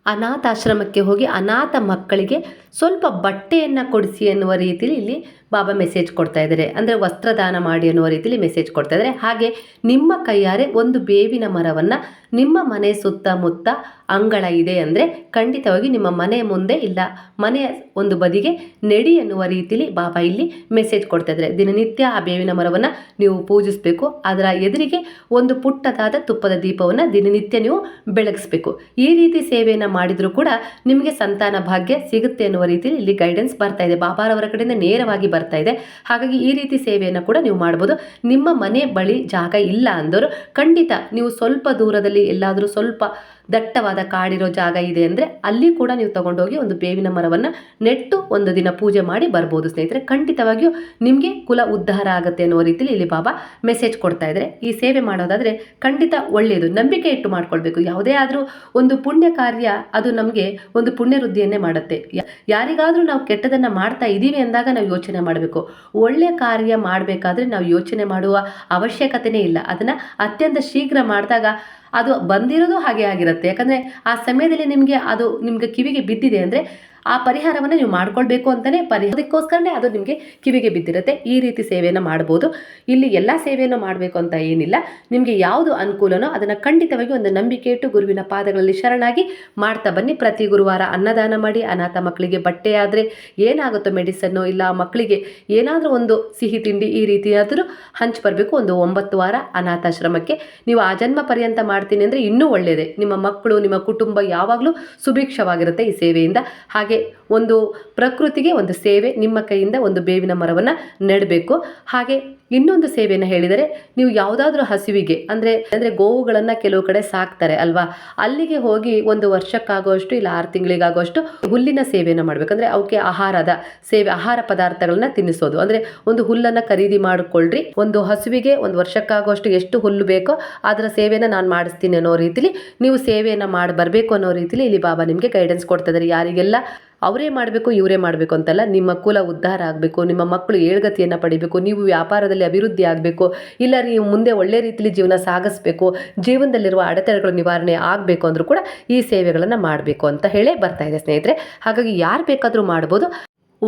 ಅನಾಥಾಶ್ರಮಕ್ಕೆ ಹೋಗಿ ಅನಾಥ ಮಕ್ಕಳಿಗೆ ಸ್ವಲ್ಪ ಬಟ್ಟೆಯನ್ನು ಕೊಡಿಸಿ ಅನ್ನುವ ರೀತಿಯಲ್ಲಿ ಇಲ್ಲಿ ಬಾಬಾ ಮೆಸೇಜ್ ಕೊಡ್ತಾ ಇದ್ದಾರೆ. ಅಂದರೆ ವಸ್ತ್ರದಾನ ಮಾಡಿ ಅನ್ನುವ ರೀತಿಯಲ್ಲಿ ಮೆಸೇಜ್ ಕೊಡ್ತಾ ಇದ್ದಾರೆ. ಹಾಗೆ ನಿಮ್ಮ ಕೈಯಾರೆ ಒಂದು ಬೇವಿನ ಮರವನ್ನು ನಿಮ್ಮ ಮನೆ ಸುತ್ತಮುತ್ತ ಅಂಗಳ ಇದೆ ಅಂದರೆ ಖಂಡಿತವಾಗಿ ನಿಮ್ಮ ಮನೆ ಮುಂದೆ ಇಲ್ಲ, ಮನೆಯ ಒಂದು ಬದಿಗೆ ನೆಡಿ ಎನ್ನುವ ರೀತಿಯಲ್ಲಿ ಬಾಬಾ ಇಲ್ಲಿ ಮೆಸೇಜ್ ಕೊಡ್ತಾ ಇದ್ದಾರೆ. ದಿನನಿತ್ಯ ಆ ಬೇವಿನ ಮರವನ್ನು ನೀವು ಪೂಜಿಸಬೇಕು. ಅದರ ಎದುರಿಗೆ ಒಂದು ಪುಟ್ಟದಾದ ತುಪ್ಪದ ದೀಪವನ್ನು ದಿನನಿತ್ಯ ನೀವು ಬೆಳಗಿಸ್ಬೇಕು. ಈ ರೀತಿ ಸೇವೆಯನ್ನು ಮಾಡಿದರೂ ಕೂಡ ನಿಮಗೆ ಸಂತಾನ ಭಾಗ್ಯ ಸಿಗುತ್ತೆ ಅನ್ನುವ ರೀತಿಯಲ್ಲಿ ಇಲ್ಲಿ ಗೈಡೆನ್ಸ್ ಬರ್ತಾ ಇದೆ. ಬಾಬಾರವರ ಕಡೆಯಿಂದ ನೇರವಾಗಿ ಬರ್ತಾ ಇದೆ. ಹಾಗಾಗಿ ಈ ರೀತಿ ಸೇವೆಯನ್ನು ಕೂಡ ನೀವು ಮಾಡ್ಬೋದು. ನಿಮ್ಮ ಮನೆ ಬಳಿ ಜಾಗ ಇಲ್ಲ ಅಂದರೂ ಖಂಡಿತ ನೀವು ಸ್ವಲ್ಪ ದೂರದಲ್ಲಿ ಎಲ್ಲಾದರೂ ಸ್ವಲ್ಪ ದಟ್ಟವಾದ ಕಾಡಿರೋ ಜಾಗ ಇದೆ ಅಂದರೆ ಅಲ್ಲಿ ಕೂಡ ನೀವು ತಗೊಂಡೋಗಿ ಒಂದು ಬೇವಿನ ಮರವನ್ನು ನೆಟ್ಟು ಒಂದು ದಿನ ಪೂಜೆ ಮಾಡಿ ಬರ್ಬೋದು ಸ್ನೇಹಿತರೆ. ಖಂಡಿತವಾಗಿಯೂ ನಿಮಗೆ ಕುಲ ಉದ್ಧಾರ ಆಗುತ್ತೆ ಅನ್ನೋ ರೀತಿಯಲ್ಲಿ ಇಲ್ಲಿ ಬಾಬಾ ಮೆಸೇಜ್ ಕೊಡ್ತಾ ಇದ್ದಾರೆ ಈ ಸೇವೆ ಮಾಡೋದಾದರೆ ಖಂಡಿತ ಒಳ್ಳೆಯದು ನಂಬಿಕೆ ಇಟ್ಟು ಮಾಡ್ಕೊಳ್ಬೇಕು. ಯಾವುದೇ ಆದರೂ ಒಂದು ಪುಣ್ಯ ಕಾರ್ಯ ಅದು ನಮಗೆ ಒಂದು ಪುಣ್ಯ ವೃದ್ಧಿಯನ್ನೇ ಮಾಡುತ್ತೆ ಯಾರಿಗಾದರೂ ನಾವು ಕೆಟ್ಟದನ್ನು ಮಾಡ್ತಾ ಇದ್ದೀವಿ ಅಂದಾಗ ನಾವು ಯೋಚನೆ ಮಾಡಬೇಕು. ಒಳ್ಳೆಯ ಕಾರ್ಯ ಮಾಡಬೇಕಾದ್ರೆ ನಾವು ಯೋಚನೆ ಮಾಡುವ ಅವಶ್ಯಕತೆನೇ ಇಲ್ಲ. ಅದನ್ನು ಅತ್ಯಂತ ಶೀಘ್ರ ಮಾಡಿದಾಗ ಅದು ಬಂದಿರೋದು ಹಾಗೆ ಆಗಿರುತ್ತೆ. ಯಾಕಂದರೆ ಆ ಸಮಯದಲ್ಲಿ ನಿಮಗೆ ಅದು ನಿಮಗೆ ಕಿವಿಗೆ ಬಿದ್ದಿದೆ ಅಂದರೆ ಆ ಪರಿಹಾರವನ್ನು ನೀವು ಮಾಡ್ಕೊಳ್ಬೇಕು ಅಂತಲೇ ಪರಿಹಾರಕ್ಕೋಸ್ಕರನೇ ಅದು ನಿಮಗೆ ಕಿವಿಗೆ ಬಿದ್ದಿರುತ್ತೆ. ಈ ರೀತಿ ಸೇವೆಯನ್ನು ಮಾಡ್ಬೋದು. ಇಲ್ಲಿ ಎಲ್ಲ ಸೇವೆಯನ್ನು ಮಾಡಬೇಕು ಅಂತ ಏನಿಲ್ಲ. ನಿಮಗೆ ಯಾವುದು ಅನುಕೂಲನೋ ಅದನ್ನು ಖಂಡಿತವಾಗಿ ಒಂದು ನಂಬಿಕೆ ಇಟ್ಟು ಗುರುವಿನ ಪಾದಗಳಲ್ಲಿ ಶರಣಾಗಿ ಮಾಡ್ತಾ ಬನ್ನಿ. ಪ್ರತಿ ಗುರುವಾರ ಅನ್ನದಾನ ಮಾಡಿ, ಅನಾಥ ಮಕ್ಕಳಿಗೆ ಬಟ್ಟೆ ಆದರೆ ಏನಾಗುತ್ತೋ ಮೆಡಿಸನ್ನು ಇಲ್ಲ ಮಕ್ಕಳಿಗೆ ಏನಾದರೂ ಒಂದು ಸಿಹಿ ತಿಂಡಿ ಈ ರೀತಿಯಾದರೂ ಹಂಚಿ ಬರಬೇಕು. ಒಂದು ಒಂಬತ್ತು ವಾರ ಅನಾಥಾಶ್ರಮಕ್ಕೆ. ನೀವು ಆ ಜನ್ಮ ಪರ್ಯಂತ ಮಾಡ್ತೀನಿ ಅಂದರೆ ಇನ್ನೂ ಒಳ್ಳೆಯದೇ ನಿಮ್ಮ ಮಕ್ಕಳು, ನಿಮ್ಮ ಕುಟುಂಬ ಯಾವಾಗಲೂ ಸುಭಿಕ್ಷವಾಗಿರುತ್ತೆ ಈ ಸೇವೆಯಿಂದ. ಹಾಗೆ ಹಾಗೆ ಒಂದು ಪ್ರಕೃತಿಗೆ ಒಂದು ಸೇವೆ, ನಿಮ್ಮ ಕೈಯಿಂದ ಒಂದು ಬೇವಿನ ಮರವನ್ನು ನೆಡಬೇಕು. ಹಾಗೆ ಇನ್ನೊಂದು ಸೇವೆಯನ್ನು ಹೇಳಿದರೆ, ನೀವು ಯಾವುದಾದ್ರೂ ಹಸಿವಿಗೆ, ಅಂದರೆ ಅಂದರೆ ಗೋವುಗಳನ್ನು ಕೆಲವು ಕಡೆ ಸಾಕ್ತಾರೆ ಅಲ್ವಾ? ಅಲ್ಲಿಗೆ ಹೋಗಿ ಒಂದು ವರ್ಷಕ್ಕಾಗುವಷ್ಟು ಇಲ್ಲ ಆರು ತಿಂಗಳಿಗಾಗುವಷ್ಟು ಹುಲ್ಲಿನ ಸೇವೆಯನ್ನು ಮಾಡಬೇಕು. ಅಂದರೆ ಅವಕ್ಕೆ ಆಹಾರದ ಸೇವೆ, ಆಹಾರ ಪದಾರ್ಥಗಳನ್ನ ತಿನ್ನಿಸೋದು. ಅಂದರೆ ಒಂದು ಹುಲ್ಲನ್ನು ಖರೀದಿ ಮಾಡಿಕೊಳ್ಳ್ರಿ ಒಂದು ಹಸುವಿಗೆ ಒಂದು ವರ್ಷಕ್ಕಾಗುವಷ್ಟು ಎಷ್ಟು ಹುಲ್ಲು ಬೇಕೋ ಅದರ ಸೇವೆಯನ್ನು ನಾನು ಮಾಡಿಸ್ತೀನಿ ಅನ್ನೋ ರೀತಿಲಿ ನೀವು ಸೇವೆಯನ್ನು ಮಾಡಿ ಬರಬೇಕು ಅನ್ನೋ ರೀತಿಲಿ ಇಲ್ಲಿ ಬಾಬಾ ನಿಮಗೆ ಗೈಡೆನ್ಸ್ ಕೊಡ್ತಾ ಇದ್ದಾರೆ. ಯಾರಿಗೆಲ್ಲ ಅವರೇ ಮಾಡಬೇಕು, ಇವರೇ ಮಾಡಬೇಕು ಅಂತಲ್ಲ? ನಿಮ್ಮ ಕುಲ ಉದ್ಧಾರ ಆಗಬೇಕು, ನಿಮ್ಮ ಮಕ್ಕಳು ಏಳ್ಗತಿಯನ್ನು ಪಡಿಬೇಕು, ನೀವು ವ್ಯಾಪಾರದಲ್ಲಿ ಅಭಿವೃದ್ಧಿ ಆಗಬೇಕು, ಇಲ್ಲ ನೀವು ಮುಂದೆ ಒಳ್ಳೆ ರೀತಿಯಲ್ಲಿ ಜೀವನ ಸಾಗಿಸ್ಬೇಕು, ಜೀವನದಲ್ಲಿರುವ ಅಡೆತಡೆಗಳು ನಿವಾರಣೆ ಆಗಬೇಕು ಅಂದರೂ ಕೂಡ ಈ ಸೇವೆಗಳನ್ನು ಮಾಡಬೇಕು ಅಂತ ಹೇಳೇ ಬರ್ತಾ ಇದೆ ಸ್ನೇಹಿತರೆ. ಹಾಗಾಗಿ ಯಾರು ಬೇಕಾದರೂ ಮಾಡ್ಬೋದು.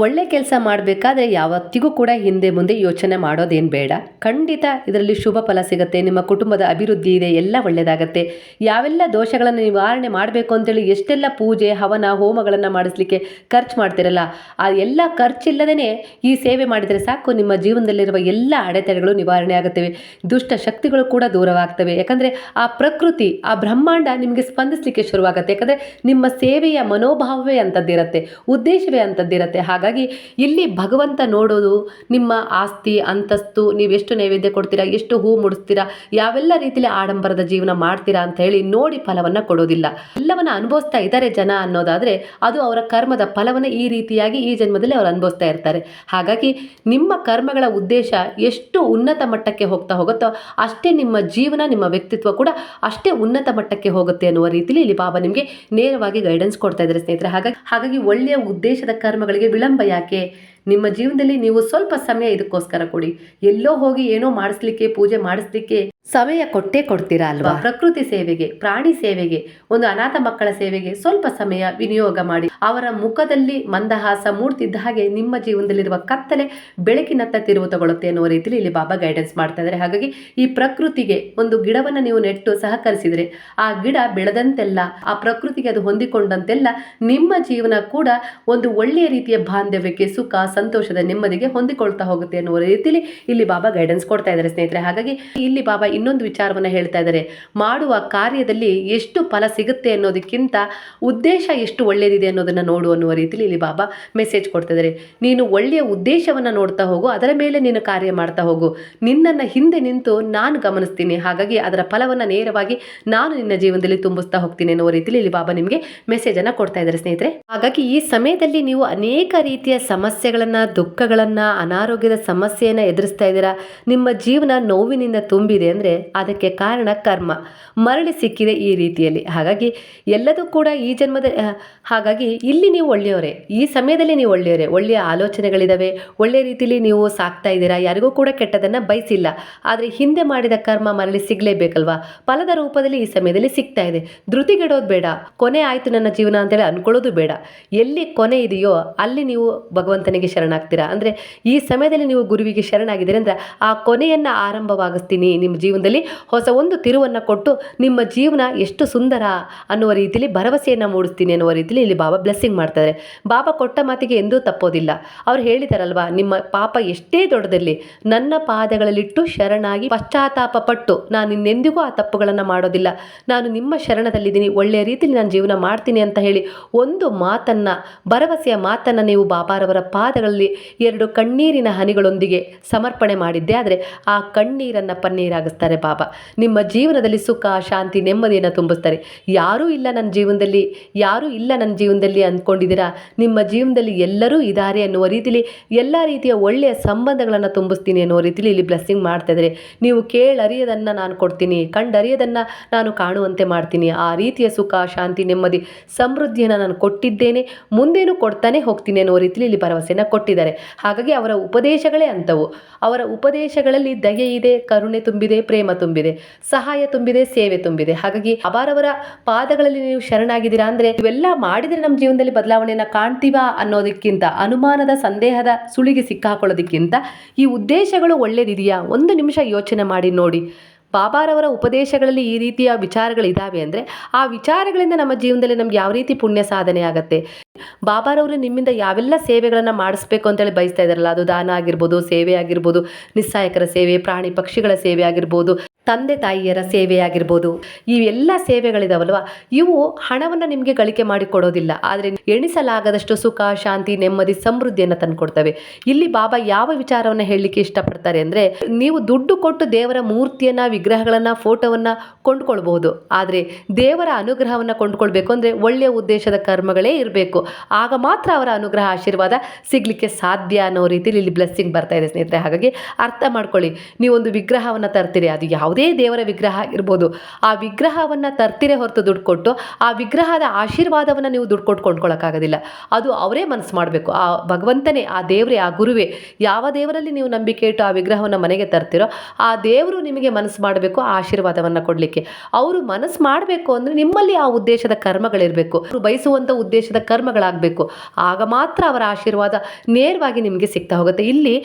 ಒಳ್ಳೆ ಕೆಲಸ ಮಾಡಬೇಕಾದ್ರೆ ಯಾವತ್ತಿಗೂ ಕೂಡ ಹಿಂದೆ ಮುಂದೆ ಯೋಚನೆ ಮಾಡೋದೇನು ಬೇಡ. ಖಂಡಿತ ಇದರಲ್ಲಿ ಶುಭ ಫಲ ಸಿಗುತ್ತೆ, ನಿಮ್ಮ ಕುಟುಂಬದ ಅಭಿವೃದ್ಧಿ ಇದೆ, ಎಲ್ಲ ಒಳ್ಳೆಯದಾಗತ್ತೆ ಯಾವೆಲ್ಲ ದೋಷಗಳನ್ನು ನಿವಾರಣೆ ಮಾಡಬೇಕು ಅಂತೇಳಿ ಎಷ್ಟೆಲ್ಲ ಪೂಜೆ, ಹವನ, ಹೋಮಗಳನ್ನು ಮಾಡಿಸ್ಲಿಕ್ಕೆ ಖರ್ಚು ಮಾಡ್ತಿರಲ್ಲ, ಆ ಎಲ್ಲ ಖರ್ಚಿಲ್ಲದೇ ಈ ಸೇವೆ ಮಾಡಿದರೆ ಸಾಕು. ನಿಮ್ಮ ಜೀವನದಲ್ಲಿರುವ ಎಲ್ಲ ಅಡೆತಡೆಗಳು ನಿವಾರಣೆ ಆಗುತ್ತವೆ. ದುಷ್ಟ ಶಕ್ತಿಗಳು ಕೂಡ ದೂರವಾಗ್ತವೆ. ಯಾಕಂದರೆ ಆ ಪ್ರಕೃತಿ, ಆ ಬ್ರಹ್ಮಾಂಡ ನಿಮಗೆ ಸ್ಪಂದಿಸಲಿಕ್ಕೆ ಶುರುವಾಗುತ್ತೆ. ಯಾಕಂದರೆ ನಿಮ್ಮ ಸೇವೆಯ ಮನೋಭಾವವೇ ಅಂಥದ್ದಿರುತ್ತೆ, ಉದ್ದೇಶವೇ ಅಂಥದ್ದಿರತ್ತೆ. ಹಾಗಾಗಿ ಇಲ್ಲಿ ಭಗವಂತ ನೋಡೋದು ನಿಮ್ಮ ಆಸ್ತಿ, ಅಂತಸ್ತು, ನೀವು ಎಷ್ಟು ನೈವೇದ್ಯ ಕೊಡ್ತೀರಾ, ಎಷ್ಟು ಹೂ ಮುಡಿಸ್ತೀರಾ, ಯಾವೆಲ್ಲ ರೀತಿಯಲ್ಲಿ ಆಡಂಬರದ ಜೀವನ ಮಾಡ್ತೀರಾ ಅಂತ ಹೇಳಿ ನೋಡಿ ಫಲವನ್ನು ಕೊಡೋದಿಲ್ಲ. ಎಲ್ಲವನ್ನ ಅನುಭವಿಸ್ತಾ ಇದ್ದಾರೆ ಜನ ಅನ್ನೋದಾದರೆ ಅದು ಅವರ ಕರ್ಮದ ಫಲವನ್ನು ಈ ರೀತಿಯಾಗಿ ಈ ಜನ್ಮದಲ್ಲಿ ಅವರು ಅನುಭವಿಸ್ತಾ ಇರ್ತಾರೆ. ಹಾಗಾಗಿ ನಿಮ್ಮ ಕರ್ಮಗಳ ಉದ್ದೇಶ ಎಷ್ಟು ಉನ್ನತ ಮಟ್ಟಕ್ಕೆ ಹೋಗ್ತಾ ಹೋಗುತ್ತೋ ಅಷ್ಟೇ ನಿಮ್ಮ ಜೀವನ, ನಿಮ್ಮ ವ್ಯಕ್ತಿತ್ವ ಕೂಡ ಅಷ್ಟೇ ಉನ್ನತ ಮಟ್ಟಕ್ಕೆ ಹೋಗುತ್ತೆ ಅನ್ನುವ ರೀತಿಯಲ್ಲಿ ಇಲ್ಲಿ ಬಾಬಾ ನಿಮಗೆ ನೇರವಾಗಿ ಗೈಡೆನ್ಸ್ ಕೊಡ್ತಾ ಇದ್ದಾರೆ ಸ್ನೇಹಿತರೆ. ಹಾಗಾಗಿ ಹಾಗಾಗಿ ಒಳ್ಳೆಯ ಉದ್ದೇಶದ ಕರ್ಮಗಳಿಗೆ ವಿಳಂಬ ಯಾಕೆ? ನಿಮ್ಮ ಜೀವನದಲ್ಲಿ ನೀವು ಸ್ವಲ್ಪ ಸಮಯ ಇದಕ್ಕೋಸ್ಕರ ಕೊಡಿ. ಎಲ್ಲೋ ಹೋಗಿ ಏನೋ ಮಾಡಿಸ್ಲಿಕ್ಕೆ ಪೂಜೆ ಮಾಡಿಸ್ಲಿಕ್ಕೆ ಸಮಯ ಕೊಟ್ಟೇ ಕೊಡ್ತೀರಾ ಅಲ್ವಾ? ಪ್ರಕೃತಿ ಸೇವೆಗೆ, ಪ್ರಾಣಿ ಸೇವೆಗೆ, ಒಂದು ಅನಾಥ ಮಕ್ಕಳ ಸೇವೆಗೆ ಸ್ವಲ್ಪ ಸಮಯ ವಿನಿಯೋಗ ಮಾಡಿ. ಅವರ ಮುಖದಲ್ಲಿ ಮಂದಹಾಸ ಮೂಡ್ತಿದ್ದ ಹಾಗೆ ನಿಮ್ಮ ಜೀವನದಲ್ಲಿರುವ ಕತ್ತಲೆ ಬೆಳಕಿನತ್ತ ತಿರುವು ತಗೊಳ್ಳುತ್ತೆ ಅನ್ನೋ ರೀತಿಯಲ್ಲಿ ಇಲ್ಲಿ ಬಾಬಾ ಗೈಡೆನ್ಸ್ ಮಾಡ್ತಾ ಇದ್ದಾರೆ. ಹಾಗಾಗಿ ಈ ಪ್ರಕೃತಿಗೆ ಒಂದು ಗಿಡವನ್ನು ನೀವು ನೆಟ್ಟು ಸಹಕರಿಸಿದರೆ ಆ ಗಿಡ ಬೆಳೆದಂತೆಲ್ಲ, ಆ ಪ್ರಕೃತಿಗೆ ಅದು ಹೊಂದಿಕೊಂಡಂತೆಲ್ಲ ನಿಮ್ಮ ಜೀವನ ಕೂಡ ಒಂದು ಒಳ್ಳೆಯ ರೀತಿಯ ಬಾಂಧವ್ಯಕ್ಕೆ ಸುಖ, ಸಂತೋಷದ ನೆಮ್ಮದಿಗೆ ಹೊಂದಿಕೊಳ್ತಾ ಹೋಗುತ್ತೆ ಅನ್ನೋ ರೀತಿಯಲ್ಲಿ ಇಲ್ಲಿ ಬಾಬಾ ಗೈಡೆನ್ಸ್ ಕೊಡ್ತಾ ಇದ್ದಾರೆ ಸ್ನೇಹಿತರೆ. ಹಾಗಾಗಿ ಇಲ್ಲಿ ಬಾಬಾ ಇನ್ನೊಂದು ವಿಚಾರವನ್ನು ಹೇಳ್ತಾ ಇದ್ದಾರೆ. ಮಾಡುವ ಕಾರ್ಯದಲ್ಲಿ ಎಷ್ಟು ಫಲ ಸಿಗುತ್ತೆ ಅನ್ನೋದಕ್ಕಿಂತ ಉದ್ದೇಶ ಎಷ್ಟು ಒಳ್ಳೆಯದಿದೆ ಅನ್ನೋದನ್ನು ನೋಡು ಅನ್ನುವ ರೀತಿಯಲ್ಲಿ ಇಲ್ಲಿ ಬಾಬಾ ಮೆಸೇಜ್ ಕೊಡ್ತಾ ಇದ್ದಾರೆ. ನೀನು ಒಳ್ಳೆಯ ಉದ್ದೇಶವನ್ನು ನೋಡ್ತಾ ಹೋಗು, ಅದರ ಮೇಲೆ ನೀನು ಕಾರ್ಯ ಮಾಡ್ತಾ ಹೋಗು. ನಿನ್ನನ್ನು ಹಿಂದೆ ನಿಂತು ನಾನು ಗಮನಿಸ್ತೀನಿ. ಹಾಗಾಗಿ ಅದರ ಫಲವನ್ನು ನೇರವಾಗಿ ನಾನು ನಿನ್ನ ಜೀವನದಲ್ಲಿ ತುಂಬಿಸ್ತಾ ಹೋಗ್ತೀನಿ ಅನ್ನೋ ರೀತಿಯಲ್ಲಿ ಇಲ್ಲಿ ಬಾಬಾ ನಿಮಗೆ ಮೆಸೇಜನ್ನು ಕೊಡ್ತಾ ಇದ್ದಾರೆ ಸ್ನೇಹಿತರೆ. ಹಾಗಾಗಿ ಈ ಸಮಯದಲ್ಲಿ ನೀವು ಅನೇಕ ರೀತಿಯ ಸಮಸ್ಯೆಗಳನ್ನು, ದುಃಖಗಳನ್ನು, ಅನಾರೋಗ್ಯದ ಸಮಸ್ಯೆಯನ್ನು ಎದುರಿಸ್ತಾ ಇದ್ದೀರಾ? ನಿಮ್ಮ ಜೀವನ ನೋವಿನಿಂದ ತುಂಬಿದೆ ಅಂದರೆ ಅಂದರೆ ಅದಕ್ಕೆ ಕಾರಣ ಕರ್ಮ. ಮರಳಿ ಸಿಕ್ಕಿದೆ ಈ ರೀತಿಯಲ್ಲಿ. ಹಾಗಾಗಿ ಎಲ್ಲದೂ ಕೂಡ ಈ ಜನ್ಮದ ಹಾಗಾಗಿ ಇಲ್ಲಿ ನೀವು ಒಳ್ಳೆಯವರೇ. ಈ ಸಮಯದಲ್ಲಿ ನೀವು ಒಳ್ಳೆಯವರೇ. ಒಳ್ಳೆಯ ಆಲೋಚನೆಗಳಿದ್ದಾವೆ ಒಳ್ಳೆಯ ರೀತಿಯಲ್ಲಿ ನೀವು ಸಾಕ್ತಾ ಇದ್ದೀರಾ. ಯಾರಿಗೂ ಕೂಡ ಕೆಟ್ಟದನ್ನು ಬಯಸಿಲ್ಲ. ಆದರೆ ಹಿಂದೆ ಮಾಡಿದ ಕರ್ಮ ಮರಳಿ ಸಿಗಲೇಬೇಕಲ್ವಾ? ಫಲದ ರೂಪದಲ್ಲಿ ಈ ಸಮಯದಲ್ಲಿ ಸಿಗ್ತಾ ಇದೆ. ಧೃತಿಗೆಡೋದು ಬೇಡ. ಕೊನೆ ಆಯಿತು ನನ್ನ ಜೀವನ ಅಂತೇಳಿ ಅನ್ಕೊಳ್ಳೋದು ಬೇಡ. ಎಲ್ಲಿ ಕೊನೆ ಇದೆಯೋ ಅಲ್ಲಿ ನೀವು ಭಗವಂತನಿಗೆ ಶರಣಾಗ್ತೀರಾ? ಅಂದರೆ ಈ ಸಮಯದಲ್ಲಿ ನೀವು ಗುರುವಿಗೆ ಶರಣಾಗಿದ್ದೀರಿ ಅಂದರೆ ಆ ಕೊನೆಯನ್ನು ಆರಂಭವಾಗಿಸ್ತೀನಿ. ನಿಮ್ಮ ಜೀವನದಲ್ಲಿ ಹೊಸ ಒಂದು ತಿರುವನ್ನು ಕೊಟ್ಟು ನಿಮ್ಮ ಜೀವನ ಎಷ್ಟು ಸುಂದರ ಅನ್ನುವ ರೀತಿಯಲ್ಲಿ ಭರವಸೆಯನ್ನು ಮೂಡಿಸ್ತೀನಿ ಅನ್ನುವ ರೀತಿಯಲ್ಲಿ ಇಲ್ಲಿ ಬಾಬಾ ಬ್ಲೆಸ್ಸಿಂಗ್ ಮಾಡ್ತಾರೆ. ಬಾಬಾ ಕೊಟ್ಟ ಮಾತಿಗೆ ಎಂದೂ ತಪ್ಪೋದಿಲ್ಲ. ಅವ್ರು ಹೇಳಿದಾರಲ್ವಾ, ನಿಮ್ಮ ಪಾಪ ಎಷ್ಟೇ ದೊಡ್ಡದಲ್ಲಿ ನನ್ನ ಪಾದಗಳಲ್ಲಿಟ್ಟು ಶರಣಾಗಿ ಪಶ್ಚಾತ್ತಾಪ ಪಟ್ಟು ನಾನು ಇನ್ನೆಂದಿಗೂ ಆ ತಪ್ಪುಗಳನ್ನು ಮಾಡೋದಿಲ್ಲ. ನಾನು ನಿಮ್ಮ ಶರಣದಲ್ಲಿದ್ದೀನಿ ಒಳ್ಳೆಯ ರೀತಿಯಲ್ಲಿ ನಾನು ಜೀವನ ಮಾಡ್ತೀನಿ ಅಂತ ಹೇಳಿ ಒಂದು ಮಾತನ್ನು, ಭರವಸೆಯ ಮಾತನ್ನು ನೀವು ಬಾಬಾರವರ ಪಾದಗಳಲ್ಲಿ ಎರಡು ಕಣ್ಣೀರಿನ ಹನಿಗಳೊಂದಿಗೆ ಸಮರ್ಪಣೆ ಮಾಡಿದ್ದೆ. ಆದರೆ ಆ ಕಣ್ಣೀರನ್ನು ಪನ್ನೀರಾಗಿಸ್ತಾರೆ. ಬಾಬಾ ನಿಮ್ಮ ಜೀವನದಲ್ಲಿ ಸುಖ, ಶಾಂತಿ, ನೆಮ್ಮದಿಯನ್ನು ತುಂಬಿಸ್ತಾರೆ. ಯಾರೂ ಇಲ್ಲ ನನ್ನ ಜೀವನದಲ್ಲಿ, ಯಾರೂ ಇಲ್ಲ ನನ್ನ ಜೀವನದಲ್ಲಿ ಅಂದ್ಕೊಂಡಿದ್ದೀರಾ? ನಿಮ್ಮ ಜೀವನದಲ್ಲಿ ಎಲ್ಲರೂ ಇದ್ದಾರೆ ಅನ್ನುವ ರೀತಿಯಲ್ಲಿ ಎಲ್ಲ ರೀತಿಯ ಒಳ್ಳೆಯ ಸಂಬಂಧಗಳನ್ನು ತುಂಬಿಸ್ತೀನಿ ಅನ್ನೋ ರೀತಿಯಲ್ಲಿ ಇಲ್ಲಿ ಬ್ಲೆಸ್ಸಿಂಗ್ ಮಾಡ್ತಾ ನೀವು ಕೇಳರಿಯದನ್ನು ನಾನು ಕೊಡ್ತೀನಿ, ಕಂಡರಿಯದನ್ನು ನಾನು ಕಾಣುವಂತೆ ಮಾಡ್ತೀನಿ. ಆ ರೀತಿಯ ಸುಖ, ಶಾಂತಿ, ನೆಮ್ಮದಿ, ಸಮೃದ್ಧಿಯನ್ನು ನಾನು ಕೊಟ್ಟಿದ್ದೇನೆ, ಮುಂದೇನು ಕೊಡ್ತಾನೆ ಹೋಗ್ತೀನಿ ಅನ್ನೋ ರೀತಿಯಲ್ಲಿ ಇಲ್ಲಿ ಭರವಸೆಯನ್ನು ಕೊಟ್ಟಿದ್ದಾರೆ. ಹಾಗಾಗಿ ಅವರ ಉಪದೇಶಗಳೇ ಅಂಥವು. ಅವರ ಉಪದೇಶಗಳಲ್ಲಿ ದಯೆ ಇದೆ, ಕರುಣೆ ತುಂಬಿದೆ ಪ್ರೇಮ ತುಂಬಿದೆ, ಸಹಾಯ ತುಂಬಿದೆ, ಸೇವೆ ತುಂಬಿದೆ. ಹಾಗಾಗಿ ಅಬಾರವರ ಪಾದಗಳಲ್ಲಿ ನೀವು ಶರಣಾಗಿದ್ದೀರಾ ಅಂದ್ರೆ ಇವೆಲ್ಲ ಮಾಡಿದ್ರೆ ನಮ್ಮ ಜೀವನದಲ್ಲಿ ಬದಲಾವಣೆಯನ್ನ ಕಾಣ್ತೀವಾ ಅನ್ನೋದಕ್ಕಿಂತ, ಅನುಮಾನದ, ಸಂದೇಹದ ಸುಳಿಗೆ ಸಿಕ್ಕಾಕೊಳ್ಳೋದಕ್ಕಿಂತ ಈ ಉದ್ದೇಶಗಳು ಒಳ್ಳೇದಿದೆಯಾ? ಒಂದು ನಿಮಿಷ ಯೋಚನೆ ಮಾಡಿ ನೋಡಿ. ಬಾಬಾರವರ ಉಪದೇಶಗಳಲ್ಲಿ ಈ ರೀತಿಯ ವಿಚಾರಗಳಿದ್ದಾವೆ ಅಂದರೆ ಆ ವಿಚಾರಗಳಿಂದ ನಮ್ಮ ಜೀವನದಲ್ಲಿ ನಮ್ಗೆ ಯಾವ ರೀತಿ ಪುಣ್ಯ ಸಾಧನೆ ಆಗುತ್ತೆ? ಬಾಬಾರವರು ನಿಮ್ಮಿಂದ ಯಾವೆಲ್ಲ ಸೇವೆಗಳನ್ನು ಮಾಡಿಸ್ಬೇಕು ಅಂತೇಳಿ ಬಯಸ್ತಾ ಇದ್ದಾರಲ್ಲ, ಅದು ದಾನ ಆಗಿರ್ಬೋದು, ಸೇವೆ ಆಗಿರ್ಬೋದು, ನಿಸ್ಸಾಯಕರ ಸೇವೆ, ಪ್ರಾಣಿ ಪಕ್ಷಿಗಳ ಸೇವೆ ಆಗಿರ್ಬೋದು ತಂದೆ ತಾಯಿಯರ ಸೇವೆಯಾಗಿರ್ಬೋದು. ಈ ಎಲ್ಲ ಸೇವೆಗಳಿದಾವಲ್ವ? ಇವು ಹಣವನ್ನು ನಿಮಗೆ ಗಳಿಕೆ ಮಾಡಿ ಕೊಡೋದಿಲ್ಲ. ಆದರೆ ಎಣಿಸಲಾಗದಷ್ಟು ಸುಖ, ಶಾಂತಿ, ನೆಮ್ಮದಿ, ಸಮೃದ್ಧಿಯನ್ನು ತಂದುಕೊಡ್ತವೆ ಇಲ್ಲಿ ಬಾಬಾ ಯಾವ ವಿಚಾರವನ್ನು ಹೇಳಲಿಕ್ಕೆ ಇಷ್ಟಪಡ್ತಾರೆ ಅಂದರೆ, ನೀವು ದುಡ್ಡು ಕೊಟ್ಟು ದೇವರ ಮೂರ್ತಿಯನ್ನು, ವಿಗ್ರಹಗಳನ್ನು, ಫೋಟೋವನ್ನು ಕೊಂಡ್ಕೊಳ್ಬಹುದು. ಆದರೆ ದೇವರ ಅನುಗ್ರಹವನ್ನು ಕೊಂಡ್ಕೊಳ್ಬೇಕು ಅಂದರೆ ಒಳ್ಳೆಯ ಉದ್ದೇಶದ ಕರ್ಮಗಳೇ ಇರಬೇಕು. ಆಗ ಮಾತ್ರ ಅವರ ಅನುಗ್ರಹ ಆಶೀರ್ವಾದ ಸಿಗಲಿಕ್ಕೆ ಸಾಧ್ಯ ಅನ್ನೋ ರೀತಿಯಲ್ಲಿ ಇಲ್ಲಿ ಬ್ಲೆಸ್ಸಿಂಗ್ ಬರ್ತಾ ಇದೆ ಸ್ನೇಹಿತರೆ. ಹಾಗಾಗಿ ಅರ್ಥ ಮಾಡ್ಕೊಳ್ಳಿ. ನೀವೊಂದು ವಿಗ್ರಹವನ್ನು ತರ್ತೀರಿ, ಅದು ಯಾವುದೇ ದೇವರ ವಿಗ್ರಹ ಆಗಿರ್ಬೋದು, ಆ ವಿಗ್ರಹವನ್ನು ತರ್ತಿರೇ ಹೊರತು ದುಡ್ಡು ಕೊಟ್ಟು, ಆ ವಿಗ್ರಹದ ಆಶೀರ್ವಾದವನ್ನು ನೀವು ದುಡ್ಡು ಕೊಟ್ಟು ಕೊಂಡ್ಕೊಳ್ಳೋಕ್ಕಾಗೋದಿಲ್ಲ ಅದು ಅವರೇ ಮನಸ್ಸು ಮಾಡಬೇಕು. ಆ ಭಗವಂತನೇ, ಆ ದೇವರೇ, ಆ ಗುರುವೇ ಯಾವ ದೇವರಲ್ಲಿ ನೀವು ನಂಬಿಕೆ ಇಟ್ಟು ಆ ವಿಗ್ರಹವನ್ನು ಮನೆಗೆ ತರ್ತಿರೋ, ಆ ದೇವರು ನಿಮಗೆ ಮನಸ್ಸು ಮಾಡಬೇಕು, ಆ ಆಶೀರ್ವಾದವನ್ನು ಕೊಡಲಿಕ್ಕೆ. ಅವರು ಮನಸ್ಸು ಮಾಡಬೇಕು ಅಂದರೆ ನಿಮ್ಮಲ್ಲಿ ಆ ಉದ್ದೇಶದ ಕರ್ಮಗಳಿರಬೇಕು. ಅವರು ಬಯಸುವಂಥ ಉದ್ದೇಶದ ಕರ್ಮಗಳಾಗಬೇಕು. ಆಗ ಮಾತ್ರ ಅವರ ಆಶೀರ್ವಾದ ನೇರವಾಗಿ ನಿಮಗೆ ಸಿಗ್ತಾ ಹೋಗುತ್ತೆ. ಇಲ್ಲಿ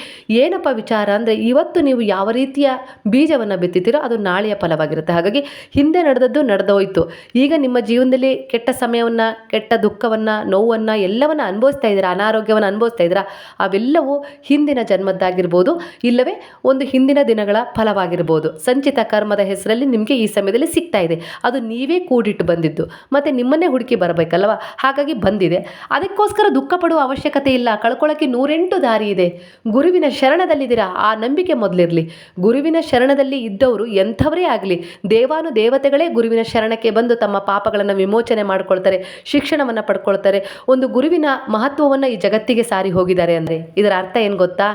ಏನಪ್ಪ ವಿಚಾರ ಅಂದರೆ, ಇವತ್ತು ನೀವು ಯಾವ ರೀತಿಯ ಬೀಜವನ್ನು ಬಿತ್ತಿದ್ದೀರೋ ಅದು ನಾಳೆಯ ಫಲವಾಗಿರುತ್ತೆ. ಹಾಗಾಗಿ ಹಿಂದೆ ನಡೆದದ್ದು ನಡೆದೋಯ್ತು ಈಗ ನಿಮ್ಮ ಜೀವನದಲ್ಲಿ ಕೆಟ್ಟ ಸಮಯವನ್ನು, ಕೆಟ್ಟ ದುಃಖವನ್ನು, ನೋವನ್ನು ಎಲ್ಲವನ್ನು ಅನುಭವಿಸ್ತಾ ಇದ್ದೀರಾ? ಅನಾರೋಗ್ಯವನ್ನು ಅನುಭವಿಸ್ತಾ ಇದ್ದೀರಾ? ಅವೆಲ್ಲವೂ ಹಿಂದಿನ ಜನ್ಮದ್ದಾಗಿರ್ಬೋದು. ಇಲ್ಲವೇ ಒಂದು ಹಿಂದಿನ ದಿನಗಳ ಫಲವಾಗಿರ್ಬೋದು. ಸಂಚಿತ ಕರ್ಮದ ಹೆಸರಲ್ಲಿ ನಿಮಗೆ ಈ ಸಮಯದಲ್ಲಿ ಸಿಗ್ತಾ ಇದೆ. ಅದು ನೀವೇ ಕೂಡಿಟ್ಟು ಬಂದಿದ್ದು. ಮತ್ತು ನಿಮ್ಮನ್ನೇ ಹುಡುಕಿ ಬರಬೇಕಲ್ವ ಹಾಗಾಗಿ ಬಂದಿದೆ. ಅದಕ್ಕೋಸ್ಕರ ದುಃಖ ಪಡುವ ಅವಶ್ಯಕತೆ ಇಲ್ಲ. ಕಳ್ಕೊಳ್ಳೋಕ್ಕೆ ನೂರೆಂಟು ದಾರಿ ಇದೆ. ಗುರುವಿನ ಶರಣದಲ್ಲಿದ್ದೀರಾ? ಆ ನಂಬಿಕೆ ಮೊದಲಿರಲಿ. ಗುರುವಿನ ಶರಣದಲ್ಲಿ ಇದ್ದವರು ಎಂಥವರೇ ಆಗಲಿ, ದೇವಾನು ದೇವತೆಗಳೇ ಗುರುವಿನ ಶರಣಕ್ಕೆ ಬಂದು ತಮ್ಮ ಪಾಪಗಳನ್ನು ವಿಮೋಚನೆ ಮಾಡಿಕೊಳ್ತಾರೆ, ಶಿಕ್ಷಣವನ್ನು ಪಡ್ಕೊಳ್ತಾರೆ. ಒಂದು ಗುರುವಿನ ಮಹತ್ವವನ್ನು ಈ ಜಗತ್ತಿಗೆ ಸಾರಿ ಹೋಗಿದ್ದಾರೆ ಅಂದರೆ ಇದರ ಅರ್ಥ ಏನು ಗೊತ್ತಾ?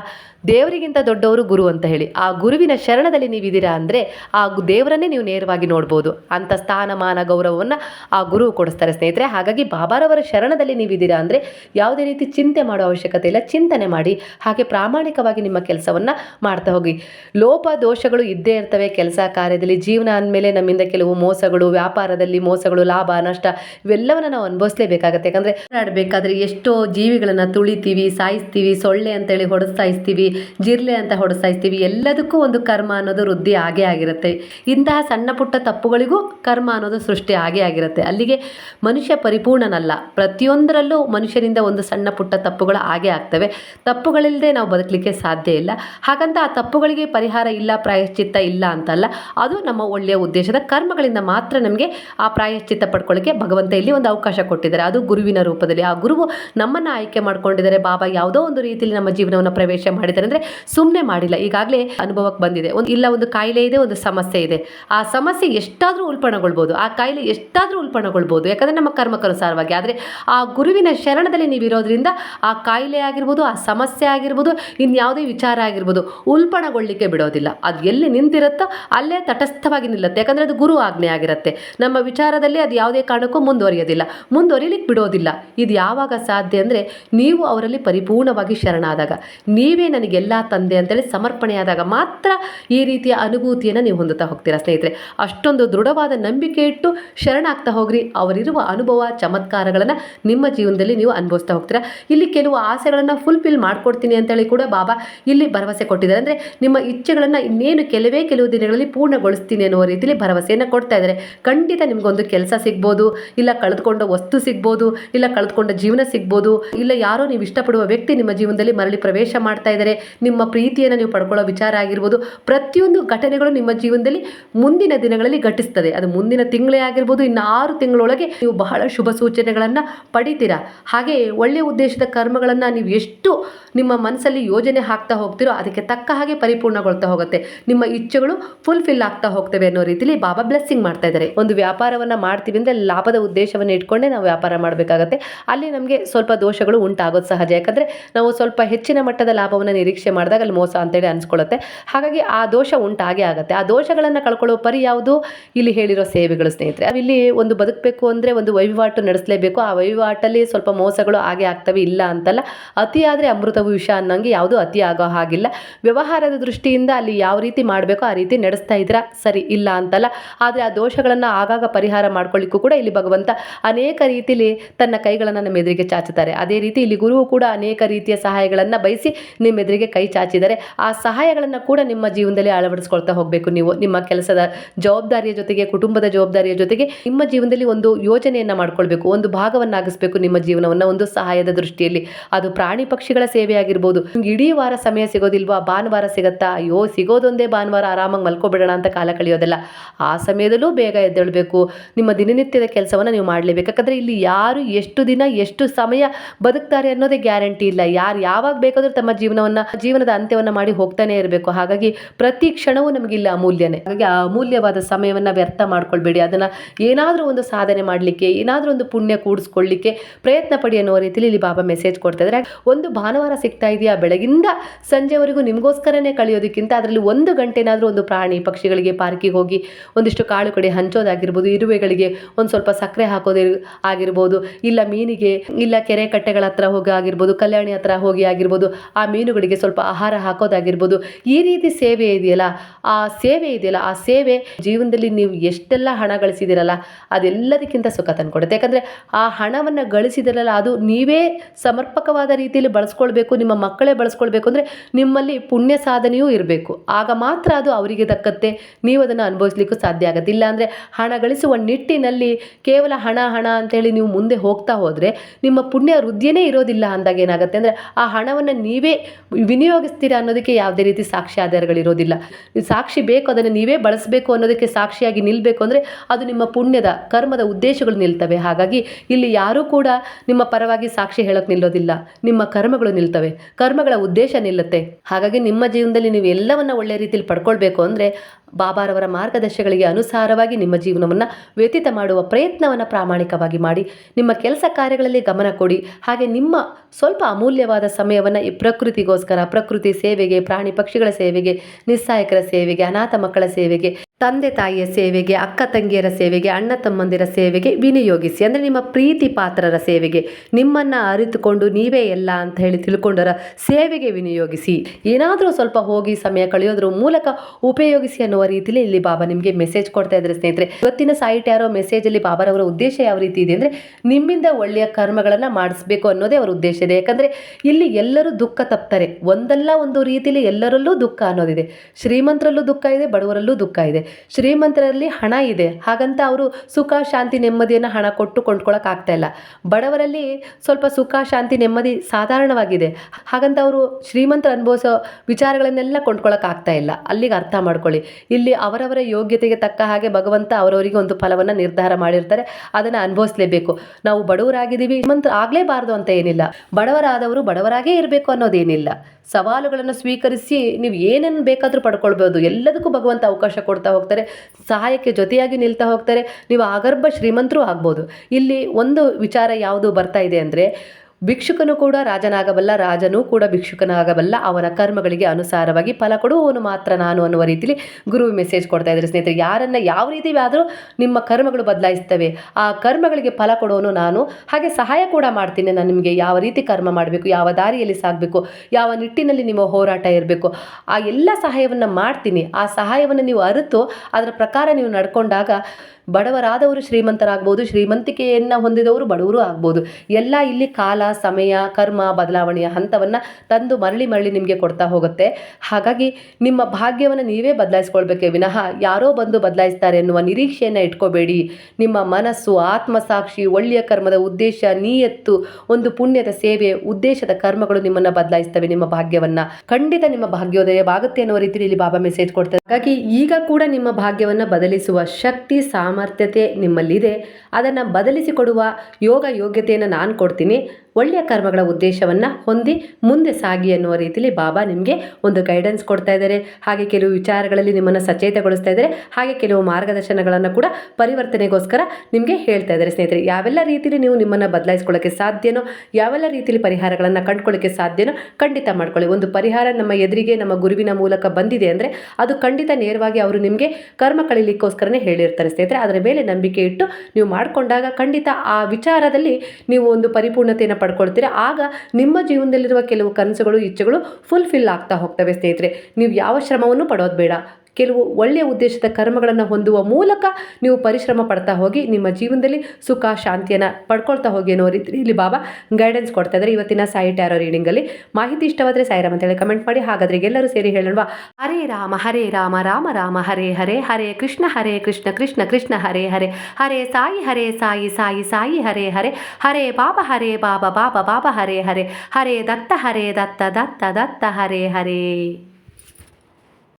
ದೇವರಿಗಿಂತ ದೊಡ್ಡವರು ಗುರು ಅಂತ ಹೇಳಿ. ಆ ಗುರುವಿನ ಶರಣದಲ್ಲಿ ನೀವಿದ್ದೀರಾ ಅಂದರೆ ಆ ದೇವರನ್ನೇ ನೀವು ನೇರವಾಗಿ ನೋಡ್ಬೋದು. ಅಂಥ ಸ್ಥಾನಮಾನ ಗೌರವವನ್ನು ಆ ಗುರು ಕೊಡಿಸ್ತಾರೆ ಸ್ನೇಹಿತರೆ. ಹಾಗಾಗಿ ಬಾಬಾರವರ ಶರಣದಲ್ಲಿ ನೀವಿದ್ದೀರಾ ಅಂದರೆ ಯಾವುದೇ ರೀತಿ ಚಿಂತೆ ಮಾಡೋ ಅವಶ್ಯಕತೆ ಇಲ್ಲ. ಚಿಂತನೆ ಮಾಡಿ, ಹಾಗೆ ಪ್ರಾಮಾಣಿಕವಾಗಿ ನಿಮ್ಮ ಕೆಲಸವನ್ನು ಮಾಡ್ತಾ ಹೋಗಿ. ಲೋಪ ದೋಷಗಳು ಇದ್ದೇ ಇರ್ತವೆ ಕೆಲಸ ಕಾರ್ಯದಲ್ಲಿ. ಜೀವನ ಅಂದಮೇಲೆ ನಮ್ಮಿಂದ ಕೆಲವು ಮೋಸಗಳು, ವ್ಯಾಪಾರದಲ್ಲಿ ಮೋಸಗಳು, ಲಾಭ, ನಷ್ಟ ಇವೆಲ್ಲವನ್ನು ನಾವು ಅನುಭವಿಸಲೇಬೇಕಾಗತ್ತೆ. ಯಾಕಂದರೆ ಆಡಬೇಕಾದ್ರೆ ಎಷ್ಟೋ ಜೀವಿಗಳನ್ನು ತುಳಿತೀವಿ, ಸಾಯಿಸ್ತೀವಿ, ಸೊಳ್ಳೆ ಅಂತೇಳಿ ಹೊಡೆಸ್ತಾ ಸಾಯಿಸ್ತೀವಿ. ಜಿರ್ಲೆ ಅಂತ ಹೊಡೆಸ್ತಾ ಸಾಯಿಸ್ತೀವಿ ಎಲ್ಲದಕ್ಕೂ ಒಂದು ಕರ್ಮ ಅನ್ನೋದು ವೃದ್ಧಿ ಆಗೇ ಆಗಿರುತ್ತೆ. ಇಂತಹ ಸಣ್ಣ ಪುಟ್ಟ ತಪ್ಪುಗಳಿಗೂ ಕರ್ಮ ಅನ್ನೋದು ಸೃಷ್ಟಿ ಆಗೇ ಆಗಿರುತ್ತೆ. ಅಲ್ಲಿಗೆ ಮನುಷ್ಯ ಪರಿಪೂರ್ಣನಲ್ಲ. ಪ್ರತಿಯೊಂದರಲ್ಲೂ ಮನುಷ್ಯರಿಂದ ಒಂದು ಸಣ್ಣ ಪುಟ್ಟ ತಪ್ಪುಗಳು ಆಗೇ ಆಗ್ತವೆ. ತಪ್ಪುಗಳಿಲ್ಲದೆ ನಾವು ಬದುಕಲಿಕ್ಕೆ ಸಾಧ್ಯ ಇಲ್ಲ. ಹಾಗಂತ ಆ ತಪ್ಪುಗಳಿಗೆ ಪರಿಹಾರ ಇಲ್ಲ, ಪ್ರಾಯಶ್ಚಿತ್ತ ಇಲ್ಲ ಅಂತಲ್ಲ, ಅದು ನಮ್ಮ ಒಳ್ಳೆಯ ಉದ್ದೇಶದ ಕರ್ಮಗಳಿಂದ ಮಾತ್ರ ನಮಗೆ ಆ ಪ್ರಾಯಶ್ಚಿತ್ತ ಪಡ್ಕೊಳ್ಳಿಕ್ಕೆ ಭಗವಂತ ಇಲ್ಲಿ ಒಂದು ಅವಕಾಶ ಕೊಟ್ಟಿದ್ದಾರೆ. ಅದು ಗುರುವಿನ ರೂಪದಲ್ಲಿ. ಆ ಗುರುವು ನಮ್ಮನ್ನು ಆಯ್ಕೆ ಮಾಡ್ಕೊಂಡಿದ್ದಾರೆ. ಬಾಬಾ ಯಾವುದೋ ಒಂದು ರೀತಿಯಲ್ಲಿ ನಮ್ಮ ಜೀವನವನ್ನು ಪ್ರವೇಶ ಮಾಡಿದ್ದಾರೆ. ಸ್ನೇಹಿತರೆ ಅಂದರೆ ಸುಮ್ಮನೆ ಮಾಡಿಲ್ಲ. ಈಗಾಗಲೇ ಅನುಭವಕ್ಕೆ ಬಂದಿದೆ. ಒಂದು ಇಲ್ಲ, ಒಂದು ಕಾಯಿಲೆ ಇದೆ, ಒಂದು ಸಮಸ್ಯೆ ಇದೆ. ಆ ಸಮಸ್ಯೆ ಎಷ್ಟಾದರೂ ಉಲ್ಪಣಗೊಳ್ಬೋದು. ಆ ಕಾಯಿಲೆ ಎಷ್ಟಾದರೂ ಉಲ್ಪಣಗೊಳ್ಬೋದು. ಯಾಕಂದರೆ ನಮ್ಮ ಕರ್ಮಕ್ಕನುಸಾರವಾಗಿ ಆದರೆ ಆ ಗುರುವಿನ ಶರಣದಲ್ಲಿ ನೀವು ಇರೋದ್ರಿಂದ ಆ ಕಾಯಿಲೆ ಆಗಿರ್ಬೋದು, ಆ ಸಮಸ್ಯೆ ಆಗಿರ್ಬೋದು, ಇನ್ಯಾವುದೇ ವಿಚಾರ ಆಗಿರ್ಬೋದು, ಉಲ್ಪಣಗೊಳ್ಳಿಕ್ಕೆ ಬಿಡೋದಿಲ್ಲ. ಅದು ಎಲ್ಲಿ ನಿಂತಿರುತ್ತೋ ಅಲ್ಲೇ ತಟಸ್ಥವಾಗಿ ನಿಲ್ಲುತ್ತೆ. ಯಾಕಂದರೆ ಅದು ಗುರು ಆಜ್ಞೆ ಆಗಿರುತ್ತೆ. ನಮ್ಮ ವಿಚಾರದಲ್ಲಿ ಅದು ಯಾವುದೇ ಕಾರಣಕ್ಕೂ ಮುಂದುವರಿಯೋದಿಲ್ಲ. ಮುಂದುವರಿಲಿಕ್ಕೆ ಬಿಡೋದಿಲ್ಲ. ಇದು ಯಾವಾಗ ಸಾಧ್ಯ ಅಂದರೆ ನೀವು ಅವರಲ್ಲಿ ಪರಿಪೂರ್ಣವಾಗಿ ಶರಣಾದಾಗ. ನೀವೇ ನನಗೆಲ್ಲ ತಂದೆ ಅಂತೇಳಿ ಸಮರ್ಪಣೆಯಾದಾಗ ಮಾತ್ರ ಈ ರೀತಿಯ ಅನುಭೂತಿಯನ್ನು ನೀವು ಹೊಂದುತ್ತಾ ಹೋಗ್ತೀರಾ ಸ್ನೇಹಿತರೆ? ಅಷ್ಟೊಂದು ದೃಢವಾದ ನಂಬಿಕೆ ಇಟ್ಟು ಶರಣಾಗ್ತಾ ಹೋಗ್ರಿ. ಅವರಿರುವ ಅನುಭವ, ಚಮತ್ಕಾರಗಳನ್ನು ನಿಮ್ಮ ಜೀವನದಲ್ಲಿ ನೀವು ಅನುಭವಿಸ್ತಾ ಹೋಗ್ತೀರಾ? ಇಲ್ಲಿ ಕೆಲವು ಆಸೆಗಳನ್ನು ಫುಲ್ಫಿಲ್ ಮಾಡ್ಕೊಡ್ತೀನಿ ಅಂತೇಳಿ ಕೂಡ ಬಾಬಾ ಇಲ್ಲಿ ಭರವಸೆ ಕೊಟ್ಟಿದ್ದಾರೆ. ಅಂದರೆ ನಿಮ್ಮ ಇಚ್ಛೆಗಳನ್ನು ಇನ್ನೇನು ಕೆಲವೇ ಕೆಲವು ದಿನಗಳಲ್ಲಿ ಪೂರ್ಣಗೊಳಿಸ್ತೀನಿ ಅನ್ನುವ ರೀತಿಯಲ್ಲಿ ಭರವಸೆಯನ್ನು ಕೊಡ್ತಾ ಇದ್ದಾರೆ. ಖಂಡಿತ ನಿಮಗೊಂದು ಕೆಲಸ ಸಿಗ್ಬೋದು, ಇಲ್ಲ ಕಳೆದುಕೊಂಡ ವಸ್ತು ಸಿಗ್ಬೋದು, ಇಲ್ಲ ಕಳೆದುಕೊಂಡ ಜೀವನ ಸಿಗ್ಬೋದು, ಇಲ್ಲ ಯಾರೋ ನೀವು ಇಷ್ಟಪಡುವ ವ್ಯಕ್ತಿ ನಿಮ್ಮ ಜೀವನದಲ್ಲಿ ಮರಳಿ ಪ್ರವೇಶ ಮಾಡ್ತಾ ಇದ್ದಾರೆ. ನಿಮ್ಮ ಪ್ರೀತಿಯನ್ನು ನೀವು ಪಡ್ಕೊಳ್ಳೋ ವಿಚಾರ ಆಗಿರ್ಬೋದು, ಪ್ರತಿಯೊಂದು ಘಟನೆಗಳು ನಿಮ್ಮ ಜೀವನದಲ್ಲಿ ಮುಂದಿನ ದಿನಗಳಲ್ಲಿ ಘಟಿಸ್ತದೆ. ಅದು ಮುಂದಿನ ತಿಂಗಳೇ ಆಗಿರ್ಬೋದು, ಇನ್ನು ಆರು ತಿಂಗಳೊಳಗೆ ನೀವು ಬಹಳ ಶುಭ ಸೂಚನೆಗಳನ್ನು ಪಡಿತೀರಾ? ಹಾಗೆ ಒಳ್ಳೆಯ ಉದ್ದೇಶದ ಕರ್ಮಗಳನ್ನು ನೀವು ಎಷ್ಟು ನಿಮ್ಮ ಮನಸ್ಸಲ್ಲಿ ಯೋಜನೆ ಹಾಕ್ತಾ ಹೋಗ್ತೀರೋ, ಅದಕ್ಕೆ ತಕ್ಕ ಹಾಗೆ ಪರಿಪೂರ್ಣಗೊಳ್ತಾ ಹೋಗುತ್ತೆ. ನಿಮ್ಮ ಇಚ್ಛೆಗಳು ಫುಲ್ಫಿಲ್ ಆಗ್ತಾ ಹೋಗ್ತವೆ ಅನ್ನೋ ರೀತಿಲಿ ಬಾಬಾ ಬ್ಲೆಸ್ಸಿಂಗ್ ಮಾಡ್ತಾ ಇದ್ದಾರೆ. ಒಂದು ವ್ಯಾಪಾರವನ್ನು ಮಾಡ್ತೀವಿ ಅಂದರೆ ಲಾಭದ ಉದ್ದೇಶವನ್ನು ಇಟ್ಕೊಂಡೇ ನಾವು ವ್ಯಾಪಾರ ಮಾಡಬೇಕಾಗತ್ತೆ. ಅಲ್ಲಿ ನಮಗೆ ಸ್ವಲ್ಪ ದೋಷಗಳು ಉಂಟಾಗೋದು ಸಹಜ. ಯಾಕಂದರೆ ನಾವು ಸ್ವಲ್ಪ ಹೆಚ್ಚಿನ ಮಟ್ಟದ ಲಾಭವನ್ನು ನಿರೀಕ್ಷೆ ಮಾಡಿದಾಗ ಅಲ್ಲಿ ಮೋಸ ಅಂತೇಳಿ ಅನ್ಸ್ಕೊಳ್ಳುತ್ತೆ. ಹಾಗಾಗಿ ಆ ದೋಷ ಉಂಟಾಗೇ ಆಗುತ್ತೆ. ಆ ದೋಷಗಳನ್ನು ಕಳ್ಕೊಳ್ಳೋ ಪರಿ ಯಾವುದು? ಇಲ್ಲಿ ಹೇಳಿರೋ ಸೇವೆಗಳು ಸ್ನೇಹಿತರೆ. ಇಲ್ಲಿ ಒಂದು ಬದುಕಬೇಕು ಅಂದರೆ ಒಂದು ವಹಿವಾಟು ನಡೆಸಲೇಬೇಕು. ಆ ವಹಿವಾಟಲ್ಲಿ ಸ್ವಲ್ಪ ಮೋಸಗಳು ಹಾಗೆ ಆಗ್ತವೆ, ಇಲ್ಲ ಅಂತಲ್ಲ. ಅತಿ ಆದರೆ ಅಮೃತವು ವಿಷ ಅನ್ನೋಂಗೆ ಯಾವುದು ಅತಿ ಆಗೋ ಹಾಗಿಲ್ಲ. ವ್ಯವಹಾರದ ದೃಷ್ಟಿಯಿಂದ ಅಲ್ಲಿ ಯಾವ ರೀತಿ ಮಾಡಬೇಕೋ ಆ ರೀತಿ ನಡೆಸ್ತಾ ಇದ್ದೀರಾ? ಸರಿ, ಇಲ್ಲ ಅಂತಲ್ಲ. ಆದರೆ ಆ ದೋಷಗಳನ್ನು ಆಗಾಗ ಪರಿಹಾರ ಮಾಡ್ಕೊಳ್ಳಿಕ್ಕೂ ಕೂಡ ಇಲ್ಲಿ ಭಗವಂತ ಅನೇಕ ರೀತಿಯಲ್ಲಿ ತನ್ನ ಕೈಗಳನ್ನು ನಮ್ಮ ಎದುರಿಗೆ ಚಾಚುತ್ತಾರೆ. ಅದೇ ರೀತಿ ಇಲ್ಲಿ ಗುರುವು ಕೂಡ ಅನೇಕ ರೀತಿಯ ಸಹಾಯಗಳನ್ನು ಬಯಸಿ ನಿಮ್ಮ ಎದುರಿಗೆ ಕೈ ಚಾಚಿದರೆ ಆ ಸಹಾಯಗಳನ್ನು ಕೂಡ ನಿಮ್ಮ ಜೀವನದಲ್ಲಿ ಅಳವಡಿಸ್ಕೊಳ್ತಾ ಹೋಗಬೇಕು ನೀವು. ನಿಮ್ಮ ಕೆಲಸದ ಜವಾಬ್ದಾರಿಯ ಜೊತೆಗೆ, ಕುಟುಂಬದ ಜವಾಬ್ದಾರಿಯ ಜೊತೆಗೆ ನಿಮ್ಮ ಜೀವನದಲ್ಲಿ ಒಂದು ಯೋಜನೆಯನ್ನು ಮಾಡ್ಕೊಳ್ಬೇಕು. ಒಂದು ಭಾಗವನ್ನಾಗಿಸ್ಬೇಕು ನಿಮ್ಮ ಜೀವನವನ್ನು ಒಂದು ಸಹಾಯದ ದೃಷ್ಟಿಯಲ್ಲಿ. ಅದು ಪ್ರಾಣಿ ಪಕ್ಷಿಗಳ ಸೇವೆ ಆಗಿರ್ಬೋದು. ಇಡೀ ವಾರ ಸಮಯ ಸಿಗೋದಿಲ್ವಾ? ಭಾನುವಾರ ಸಿಗತ್ತಾ? ಅಯ್ಯೋ, ಸಿಗೋದೊಂದೇ ಭಾನುವಾರ ಆರಾಮಾಗಿ ಮಲ್ಕೊಬಿಡೋಣ ಅಂತ ಕಾಲ ಕಳೆಯೋದಲ್ಲ. ಆ ಸಮಯದಲ್ಲೂ ಬೇಗ ಎದ್ದೇಳಬೇಕು. ನಿಮ್ಮ ದಿನನಿತ್ಯದ ಕೆಲಸವನ್ನು ನೀವು ಮಾಡಲೇಬೇಕು. ಯಾಕಂದರೆ ಇಲ್ಲಿ ಯಾರು ಎಷ್ಟು ದಿನ, ಎಷ್ಟು ಸಮಯ ಬದುಕ್ತಾರೆ ಅನ್ನೋದೇ ಗ್ಯಾರಂಟಿ ಇಲ್ಲ. ಯಾರು ಯಾವಾಗ ಬೇಕಾದರೂ ತಮ್ಮ ಜೀವನವನ್ನು ಜೀವನದ ಅಂತ್ಯವನ್ನು ಮಾಡಿ ಹೋಗ್ತಾನೆ ಇರಬೇಕು. ಹಾಗಾಗಿ ಪ್ರತಿ ಕ್ಷಣವೂ ನಮಗಿಲ್ಲ ಅಮೂಲ್ಯನೇ. ಹಾಗಾಗಿ ಆ ಅಮೂಲ್ಯವಾದ ಸಮಯವನ್ನ ವ್ಯರ್ಥ ಮಾಡ್ಕೊಳ್ಬೇಡಿ. ಅದನ್ನ ಏನಾದರೂ ಒಂದು ಸಾಧನೆ ಮಾಡಲಿಕ್ಕೆ, ಏನಾದರೂ ಒಂದು ಪುಣ್ಯ ಕೂಡಿಸ್ಕೊಳ್ಳಿಕ್ಕೆ ಪ್ರಯತ್ನ ಪಡಿ ಅನ್ನೋ ರೀತಿಯಲ್ಲಿ ಇಲ್ಲಿ ಬಾಬಾ ಮೆಸೇಜ್ ಕೊಡ್ತಾ ಇದ್ದಾರೆ. ಒಂದು ಭಾನುವಾರ ಸಿಗ್ತಾ ಇದೆಯಾ ಬೆಳಗಿಂದ ಸಂಜೆವರೆಗೂ ನಿಮಗೋಸ್ಕರನೇ ಕಳೆಯೋದಕ್ಕಿಂತ ಅದರಲ್ಲಿ ಒಂದು ಗಂಟೆನಾದರೂ ಒಂದು ಪ್ರಾಣಿ ಪಕ್ಷಿಗಳಿಗೆ ಪಾರ್ಕಿಗೆ ಹೋಗಿ ಒಂದಿಷ್ಟು ಕಾಳು ಕಡೆ ಹಂಚೋದಾಗಿರ್ಬೋದು, ಇರುವೆಗಳಿಗೆ ಒಂದು ಸ್ವಲ್ಪ ಸಕ್ಕರೆ ಹಾಕೋದೇ ಆಗಿರ್ಬೋದು, ಇಲ್ಲ ಮೀನಿಗೆ, ಇಲ್ಲ ಕೆರೆ ಕಟ್ಟೆಗಳ ಹತ್ರ ಹೋಗಿ ಆಗಿರ್ಬೋದು, ಕಲ್ಯಾಣಿ ಹತ್ರ ಹೋಗಿ ಆಗಿರ್ಬೋದು, ಆ ಮೀನುಗಳಿಗೆ ಸ್ವಲ್ಪ ಆಹಾರ ಹಾಕೋದಾಗಿರ್ಬೋದು. ಈ ರೀತಿ ಸೇವೆ ಇದೆಯಲ್ಲ? ಆ ಸೇವೆ ಇದೆಯಲ್ಲ? ಆ ಸೇವೆ ಜೀವನದಲ್ಲಿ ನೀವು ಎಷ್ಟೆಲ್ಲ ಹಣ ಗಳಿಸಿದಿರಲ್ಲ ಅದೆಲ್ಲದಕ್ಕಿಂತ ಸುಖ ತಂದುಕೊಡುತ್ತೆ. ಯಾಕಂದರೆ ಆ ಹಣವನ್ನು ಗಳಿಸಿದಿರಲ್ಲ, ಅದು ನೀವೇ ಸಮರ್ಪಕವಾದ ರೀತಿಯಲ್ಲಿ ಬಳಸ್ಕೊಳ್ಬೇಕು, ನಿಮ್ಮ ಮಕ್ಕಳೇ ಬಳಸ್ಕೊಳ್ಬೇಕು ಅಂದರೆ ನಿಮ್ಮಲ್ಲಿ ಪುಣ್ಯ ಸಾಧನೆಯೂ ಇರಬೇಕು. ಆಗ ಮಾತ್ರ ಅದು ಅವರಿಗೆ ತಕ್ಕತ್ತೆ ನೀವು ಅದನ್ನು ಅನುಭವಿಸ್ಲಿಕ್ಕೂ ಸಾಧ್ಯ ಆಗುತ್ತೆ. ಇಲ್ಲಾಂದರೆ ಹಣ ಗಳಿಸುವ ನಿಟ್ಟಿನಲ್ಲಿ ಕೇವಲ ಹಣ ಹಣ ಅಂತೇಳಿ ನೀವು ಮುಂದೆ ಹೋಗ್ತಾ ಹೋದರೆ ನಿಮ್ಮ ಪುಣ್ಯ ವೃದ್ಧಿಯೇ ಇರೋದಿಲ್ಲ ಅಂದಾಗ ಏನಾಗುತ್ತೆ ಅಂದರೆ ಆ ಹಣವನ್ನು ನೀವೇ ವಿನಿಯೋಗಿಸ್ತೀರಾ ಅನ್ನೋದಕ್ಕೆ ಯಾವುದೇ ರೀತಿ ಸಾಕ್ಷಿ ಆಧಾರಗಳಿರೋದಿಲ್ಲ ಸಾಕ್ಷಿ ಬೇಕು, ಅದನ್ನು ನೀವೇ ಬಳಸಬೇಕು ಅನ್ನೋದಕ್ಕೆ ಸಾಕ್ಷಿಯಾಗಿ ನಿಲ್ಲಬೇಕು ಅಂದರೆ ಅದು ನಿಮ್ಮ ಪುಣ್ಯದ, ಕರ್ಮದ ಉದ್ದೇಶಗಳು ನಿಲ್ತವೆ. ಹಾಗಾಗಿ ಇಲ್ಲಿ ಯಾರೂ ಕೂಡ ನಿಮ್ಮ ಪರವಾಗಿ ಸಾಕ್ಷಿ ಹೇಳೋಕೆ ನಿಲ್ಲೋದಿಲ್ಲ. ನಿಮ್ಮ ಕರ್ಮಗಳು ನಿಲ್ತವೆ. ಕರ್ಮಗಳ ಉದ್ದೇಶ ನಿಲ್ಲುತ್ತೆ. ಹಾಗಾಗಿ ನಿಮ್ಮ ಜೀವನದಲ್ಲಿ ನೀವು ಎಲ್ಲವನ್ನ ಒಳ್ಳೆಯ ರೀತಿಯಲ್ಲಿ ಪಡ್ಕೊಳ್ಬೇಕು ಅಂದರೆ ಬಾಬಾರವರ ಮಾರ್ಗದರ್ಶಗಳಿಗೆ ಅನುಸಾರವಾಗಿ ನಿಮ್ಮ ಜೀವನವನ್ನು ವ್ಯತೀತ ಮಾಡುವ ಪ್ರಯತ್ನವನ್ನು ಪ್ರಾಮಾಣಿಕವಾಗಿ ಮಾಡಿ, ನಿಮ್ಮ ಕೆಲಸ ಕಾರ್ಯಗಳಲ್ಲಿ ಗಮನ ಕೊಡಿ, ಹಾಗೆ ನಿಮ್ಮ ಸ್ವಲ್ಪ ಅಮೂಲ್ಯವಾದ ಸಮಯವನ್ನು ಈ ಪ್ರಕೃತಿಗೋಸ್ಕರ, ಪ್ರಕೃತಿ ಸೇವೆಗೆ, ಪ್ರಾಣಿ ಪಕ್ಷಿಗಳ ಸೇವೆಗೆ ನಿಸ್ಸಹಾಯಕರ ಸೇವೆಗೆ, ಅನಾಥ ಮಕ್ಕಳ ಸೇವೆಗೆ ತಂದೆ ತಾಯಿಯ ಸೇವೆಗೆ, ಅಕ್ಕ ತಂಗಿಯರ ಸೇವೆಗೆ, ಅಣ್ಣ ತಮ್ಮಂದಿರ ಸೇವೆಗೆ ವಿನಿಯೋಗಿಸಿ, ಅಂದರೆ ನಿಮ್ಮ ಪ್ರೀತಿ ಪಾತ್ರರ ಸೇವೆಗೆ ನಿಮ್ಮನ್ನು ಅರಿತುಕೊಂಡು ನೀವೇ ಎಲ್ಲ ಅಂತ ಹೇಳಿ ತಿಳ್ಕೊಂಡರ ಸೇವೆಗೆ ವಿನಿಯೋಗಿಸಿ. ಏನಾದರೂ ಸ್ವಲ್ಪ ಹೋಗಿ ಸಮಯ ಕಳೆಯೋದ್ರ ಮೂಲಕ ಉಪಯೋಗಿಸಿ ಅನ್ನುವ ರೀತಿಯಲ್ಲಿ ಇಲ್ಲಿ ಬಾಬಾ ನಿಮಗೆ ಮೆಸೇಜ್ ಕೊಡ್ತಾ ಇದ್ದಾರೆ ಸ್ನೇಹಿತರೆ. ಇವತ್ತಿನ ಸಾಯಿಟ್ ಯಾರೋ ಮೆಸೇಜಲ್ಲಿ ಬಾಬಾರವರ ಉದ್ದೇಶ ಯಾವ ರೀತಿ ಇದೆ ಅಂದರೆ ನಿಮ್ಮಿಂದ ಒಳ್ಳೆಯ ಕರ್ಮಗಳನ್ನು ಮಾಡಿಸ್ಬೇಕು ಅನ್ನೋದೇ ಅವರ ಉದ್ದೇಶ ಇದೆ. ಯಾಕಂದರೆ ಇಲ್ಲಿ ಎಲ್ಲರೂ ದುಃಖ ತಪ್ತಾರೆ. ಒಂದಲ್ಲ ಒಂದು ರೀತಿಯಲ್ಲಿ ಎಲ್ಲರಲ್ಲೂ ದುಃಖ ಅನ್ನೋದಿದೆ. ಶ್ರೀಮಂತರಲ್ಲೂ ದುಃಖ ಇದೆ, ಬಡವರಲ್ಲೂ ದುಃಖ ಇದೆ. ಶ್ರೀಮಂತರಲ್ಲಿ ಹಣ ಇದೆ. ಹಾಗಂತ ಅವರು ಸುಖ, ಶಾಂತಿ, ನೆಮ್ಮದಿಯನ್ನು ಹಣ ಕೊಟ್ಟು ಕೊಂಡ್ಕೊಳ್ಳೋಕೆ ಆಗ್ತಾ ಇಲ್ಲ. ಬಡವರಲ್ಲಿ ಸ್ವಲ್ಪ ಸುಖ, ಶಾಂತಿ, ನೆಮ್ಮದಿ ಸಾಧಾರಣವಾಗಿದೆ. ಹಾಗಂತ ಅವರು ಶ್ರೀಮಂತರು ಅನುಭವಿಸೋ ವಿಚಾರಗಳನ್ನೆಲ್ಲ ಕೊಂಡ್ಕೊಳ್ಳೋಕೆ ಆಗ್ತಾ ಇಲ್ಲ. ಅಲ್ಲಿಗೆ ಅರ್ಥ ಮಾಡ್ಕೊಳ್ಳಿ. ಇಲ್ಲಿ ಅವರವರ ಯೋಗ್ಯತೆಗೆ ತಕ್ಕ ಹಾಗೆ ಭಗವಂತ ಅವರವರಿಗೆ ಒಂದು ಫಲವನ್ನು ನಿರ್ಧಾರ ಮಾಡಿರ್ತಾರೆ. ಅದನ್ನು ಅನುಭವಿಸಲೇಬೇಕು. ನಾವು ಬಡವರಾಗಿದ್ದೀವಿ. ಶ್ರೀಮಂತರು ಆಗಲೇಬಾರ್ದು ಅಂತ ಏನಿಲ್ಲ. ಬಡವರಾದವರು ಬಡವರಾಗೇ ಇರಬೇಕು ಅನ್ನೋದೇನಿಲ್ಲ. ಸವಾಲುಗಳನ್ನು ಸ್ವೀಕರಿಸಿ ನೀವು ಏನೇನು ಬೇಕಾದರೂ ಪಡ್ಕೊಳ್ಬೋದು. ಎಲ್ಲದಕ್ಕೂ ಭಗವಂತ ಅವಕಾಶ ಕೊಡ್ತಾ ಹೋಗ್ತಾರೆ. ಸಹಾಯಕ್ಕೆ ಜೊತೆಯಾಗಿ ನಿಲ್ತಾ ಹೋಗ್ತಾರೆ. ನೀವು ಆಗರ್ಭ ಶ್ರೀಮಂತರೂ ಆಗ್ಬೋದು. ಇಲ್ಲಿ ಒಂದು ವಿಚಾರ ಯಾವುದು ಬರ್ತಾ ಇದೆ ಅಂದರೆ ಭಿಕ್ಷುಕನು ಕೂಡ ರಾಜನಾಗಬಲ್ಲ, ರಾಜನೂ ಕೂಡ ಭಿಕ್ಷುಕನಾಗಬಲ್ಲ, ಅವನ ಕರ್ಮಗಳಿಗೆ ಅನುಸಾರವಾಗಿ ಫಲ ಕೊಡುವವನು ಮಾತ್ರ ನಾನು ಅನ್ನುವ ರೀತಿಲಿ ಗುರು ಮೆಸೇಜ್ ಕೊಡ್ತಾ ಇದ್ದಾರೆ. ಸ್ನೇಹಿತರೆ, ಯಾರನ್ನ ಯಾವ ರೀತಿ ಆದರೂ ನಿಮ್ಮ ಕರ್ಮಗಳು ಬದಲಾಯಿಸ್ತವೆ, ಆ ಕರ್ಮಗಳಿಗೆ ಫಲ ಕೊಡೋನು ನಾನು, ಹಾಗೆ ಸಹಾಯ ಕೂಡ ಮಾಡ್ತೀನಿ. ನಾನು ನಿಮಗೆ ಯಾವ ರೀತಿ ಕರ್ಮ ಮಾಡಬೇಕು, ಯಾವ ದಾರಿಯಲ್ಲಿ ಸಾಗಬೇಕು, ಯಾವ ನಿಟ್ಟಿನಲ್ಲಿ ನಿಮ್ಮ ಹೋರಾಟ ಇರಬೇಕು, ಆ ಎಲ್ಲ ಸಹಾಯವನ್ನು ಮಾಡ್ತೀನಿ. ಆ ಸಹಾಯವನ್ನು ನೀವು ಅರಿತು, ಅದರ ಪ್ರಕಾರ ನೀವು ನಡ್ಕೊಂಡಾಗ ಬಡವರಾದವರು ಶ್ರೀಮಂತರಾಗ್ಬೋದು, ಶ್ರೀಮಂತಿಕೆಯನ್ನು ಹೊಂದಿದವರು ಬಡವರು ಆಗ್ಬೋದು. ಎಲ್ಲ ಇಲ್ಲಿ ಕಾಲ, ಸಮಯ, ಕರ್ಮ, ಬದಲಾವಣೆಯ ಹಂತವನ್ನು ತಂದು ಮರಳಿ ಮರಳಿ ನಿಮಗೆ ಕೊಡ್ತಾ ಹೋಗುತ್ತೆ. ಹಾಗಾಗಿ ನಿಮ್ಮ ಭಾಗ್ಯವನ್ನು ನೀವೇ ಬದಲಾಯಿಸ್ಕೊಳ್ಬೇಕೇ ವಿನಃ ಯಾರೋ ಬಂದು ಬದಲಾಯಿಸ್ತಾರೆ ಎನ್ನುವ ನಿರೀಕ್ಷೆಯನ್ನು ಇಟ್ಕೋಬೇಡಿ. ನಿಮ್ಮ ಮನಸ್ಸು, ಆತ್ಮಸಾಕ್ಷಿ, ಒಳ್ಳೆಯ ಕರ್ಮದ ಉದ್ದೇಶ, ನೀಯತ್ತು, ಒಂದು ಪುಣ್ಯದ ಸೇವೆ, ಉದ್ದೇಶದ ಕರ್ಮಗಳು ನಿಮ್ಮನ್ನು ಬದಲಾಯಿಸ್ತವೆ ನಿಮ್ಮ ಭಾಗ್ಯವನ್ನು. ಖಂಡಿತ ನಿಮ್ಮ ಭಾಗ್ಯೋದಯವಾಗುತ್ತೆ ಅನ್ನುವ ರೀತಿಯಲ್ಲಿ ಇಲ್ಲಿ ಬಾಬಾ ಮೆಸೇಜ್ ಕೊಡ್ತಾರೆ. ಹಾಗಾಗಿ ಈಗ ಕೂಡ ನಿಮ್ಮ ಭಾಗ್ಯವನ್ನು ಬದಲಿಸುವ ಶಕ್ತಿ ಸಾಮರ್ಥ್ಯತೆ ನಿಮ್ಮಲ್ಲಿದೆ. ಅದನ್ನು ಬದಲಿಸಿಕೊಡುವ ಯೋಗ ಯೋಗ್ಯತೆಯನ್ನು ನಾನು ಕೊಡ್ತೀನಿ. ಒಳ್ಳೆಯ ಕರ್ಮಗಳ ಉದ್ದೇಶವನ್ನು ಹೊಂದಿ ಮುಂದೆ ಸಾಗಿ ಅನ್ನುವ ರೀತಿಯಲ್ಲಿ ಬಾಬಾ ನಿಮಗೆ ಒಂದು ಗೈಡೆನ್ಸ್ ಕೊಡ್ತಾ ಇದ್ದಾರೆ ಹಾಗೆ ಕೆಲವು ವಿಚಾರಗಳಲ್ಲಿ ನಿಮ್ಮನ್ನು ಸಚೇತಗೊಳಿಸ್ತಾ ಇದ್ದಾರೆ ಹಾಗೆ ಕೆಲವು ಮಾರ್ಗದರ್ಶನಗಳನ್ನು ಕೂಡ ಪರಿವರ್ತನೆಗೋಸ್ಕರ ನಿಮಗೆ ಹೇಳ್ತಾ ಇದ್ದಾರೆ ಸ್ನೇಹಿತರೆ. ಯಾವೆಲ್ಲ ರೀತಿಯಲ್ಲಿ ನೀವು ನಿಮ್ಮನ್ನು ಬದಲಾಯಿಸ್ಕೊಳ್ಳೋಕ್ಕೆ ಸಾಧ್ಯನೋ, ಯಾವೆಲ್ಲ ರೀತಿಯಲ್ಲಿ ಪರಿಹಾರಗಳನ್ನು ಕಂಡುಕೊಳ್ಳೋಕ್ಕೆ ಸಾಧ್ಯನೋ ಖಂಡಿತ ಮಾಡ್ಕೊಳ್ಳಿ. ಒಂದು ಪರಿಹಾರ ನಮ್ಮ ಎದುರಿಗೆ, ನಮ್ಮ ಗುರುವಿನ ಮೂಲಕ ಬಂದಿದೆ ಅಂದರೆ ಅದು ಖಂಡಿತ ನೇರವಾಗಿ ಅವರು ನಿಮಗೆ ಕರ್ಮ ಕಳೀಲಿಕ್ಕೋಸ್ಕರನೇ ಹೇಳಿರ್ತಾರೆ ಸ್ನೇಹಿತರೆ. ಅದರ ಮೇಲೆ ನಂಬಿಕೆ ಇಟ್ಟು ನೀವು ಮಾಡಿಕೊಂಡಾಗ ಖಂಡಿತ ಆ ವಿಚಾರದಲ್ಲಿ ನೀವು ಒಂದು ಪರಿಪೂರ್ಣತೆಯನ್ನು ಪಡ್ಕೊಳ್ತೀರಾ, ಆಗ ನಿಮ್ಮ ಜೀವನದಲ್ಲಿರುವ ಕೆಲವು ಕನಸುಗಳು, ಇಚ್ಛೆಗಳು ಫುಲ್ಫಿಲ್ ಆಗ್ತಾ ಹೋಗ್ತವೆ ಸ್ನೇಹಿತರೆ. ನೀವು ಯಾವ ಶ್ರಮವನ್ನು ಪಡೋದು ಬೇಡ. ಕೆಲವು ಒಳ್ಳೆಯ ಉದ್ದೇಶದ ಕರ್ಮಗಳನ್ನು ಹೊಂದುವ ಮೂಲಕ ನೀವು ಪರಿಶ್ರಮ ಪಡ್ತಾ ಹೋಗಿ ನಿಮ್ಮ ಜೀವನದಲ್ಲಿ ಸುಖ ಶಾಂತಿಯನ್ನು ಪಡ್ಕೊಳ್ತಾ ಹೋಗಿ ಅನ್ನೋ ರೀತಿ ಇಲ್ಲಿ ಬಾಬಾ ಗೈಡೆನ್ಸ್ ಕೊಡ್ತಾ ಇದ್ದಾರೆ. ಇವತ್ತಿನ ಸಾಯಿ ಟ್ಯಾರೋ ರೀಡಿಂಗಲ್ಲಿ ಮಾಹಿತಿ ಇಷ್ಟವಾದರೆ ಸಾಯಿರಾಮ್ ಅಂತೇಳಿ ಕಮೆಂಟ್ ಮಾಡಿ. ಹಾಗಾದರೆ ಎಲ್ಲರೂ ಸೇರಿ ಹೇಳೋಣ. ಹರೇ ರಾಮ ಹರೇ ರಾಮ ರಾಮ ರಾಮ, ಹರೇ ಹರೇ ಹರೇ ಕೃಷ್ಣ ಹರೇ ಕೃಷ್ಣ ಕೃಷ್ಣ ಕೃಷ್ಣ, ಹರೇ ಹರೇ ಹರೇ ಸಾಯಿ ಹರೇ ಸಾಯಿ ಸಾಯಿ ಸಾಯಿ, ಹರೇ ಹರೇ ಹರೇ ಬಾಬಾ ಹರೇ ಬಾಬಾ ಬಾಬಾ ಬಾಬಾ, ಹರೇ ಹರೇ ಹರೇ ದತ್ತ ಹರೇ ದತ್ತ ದತ್ತ ದತ್ತ, ಹರೇ ಹರೇ.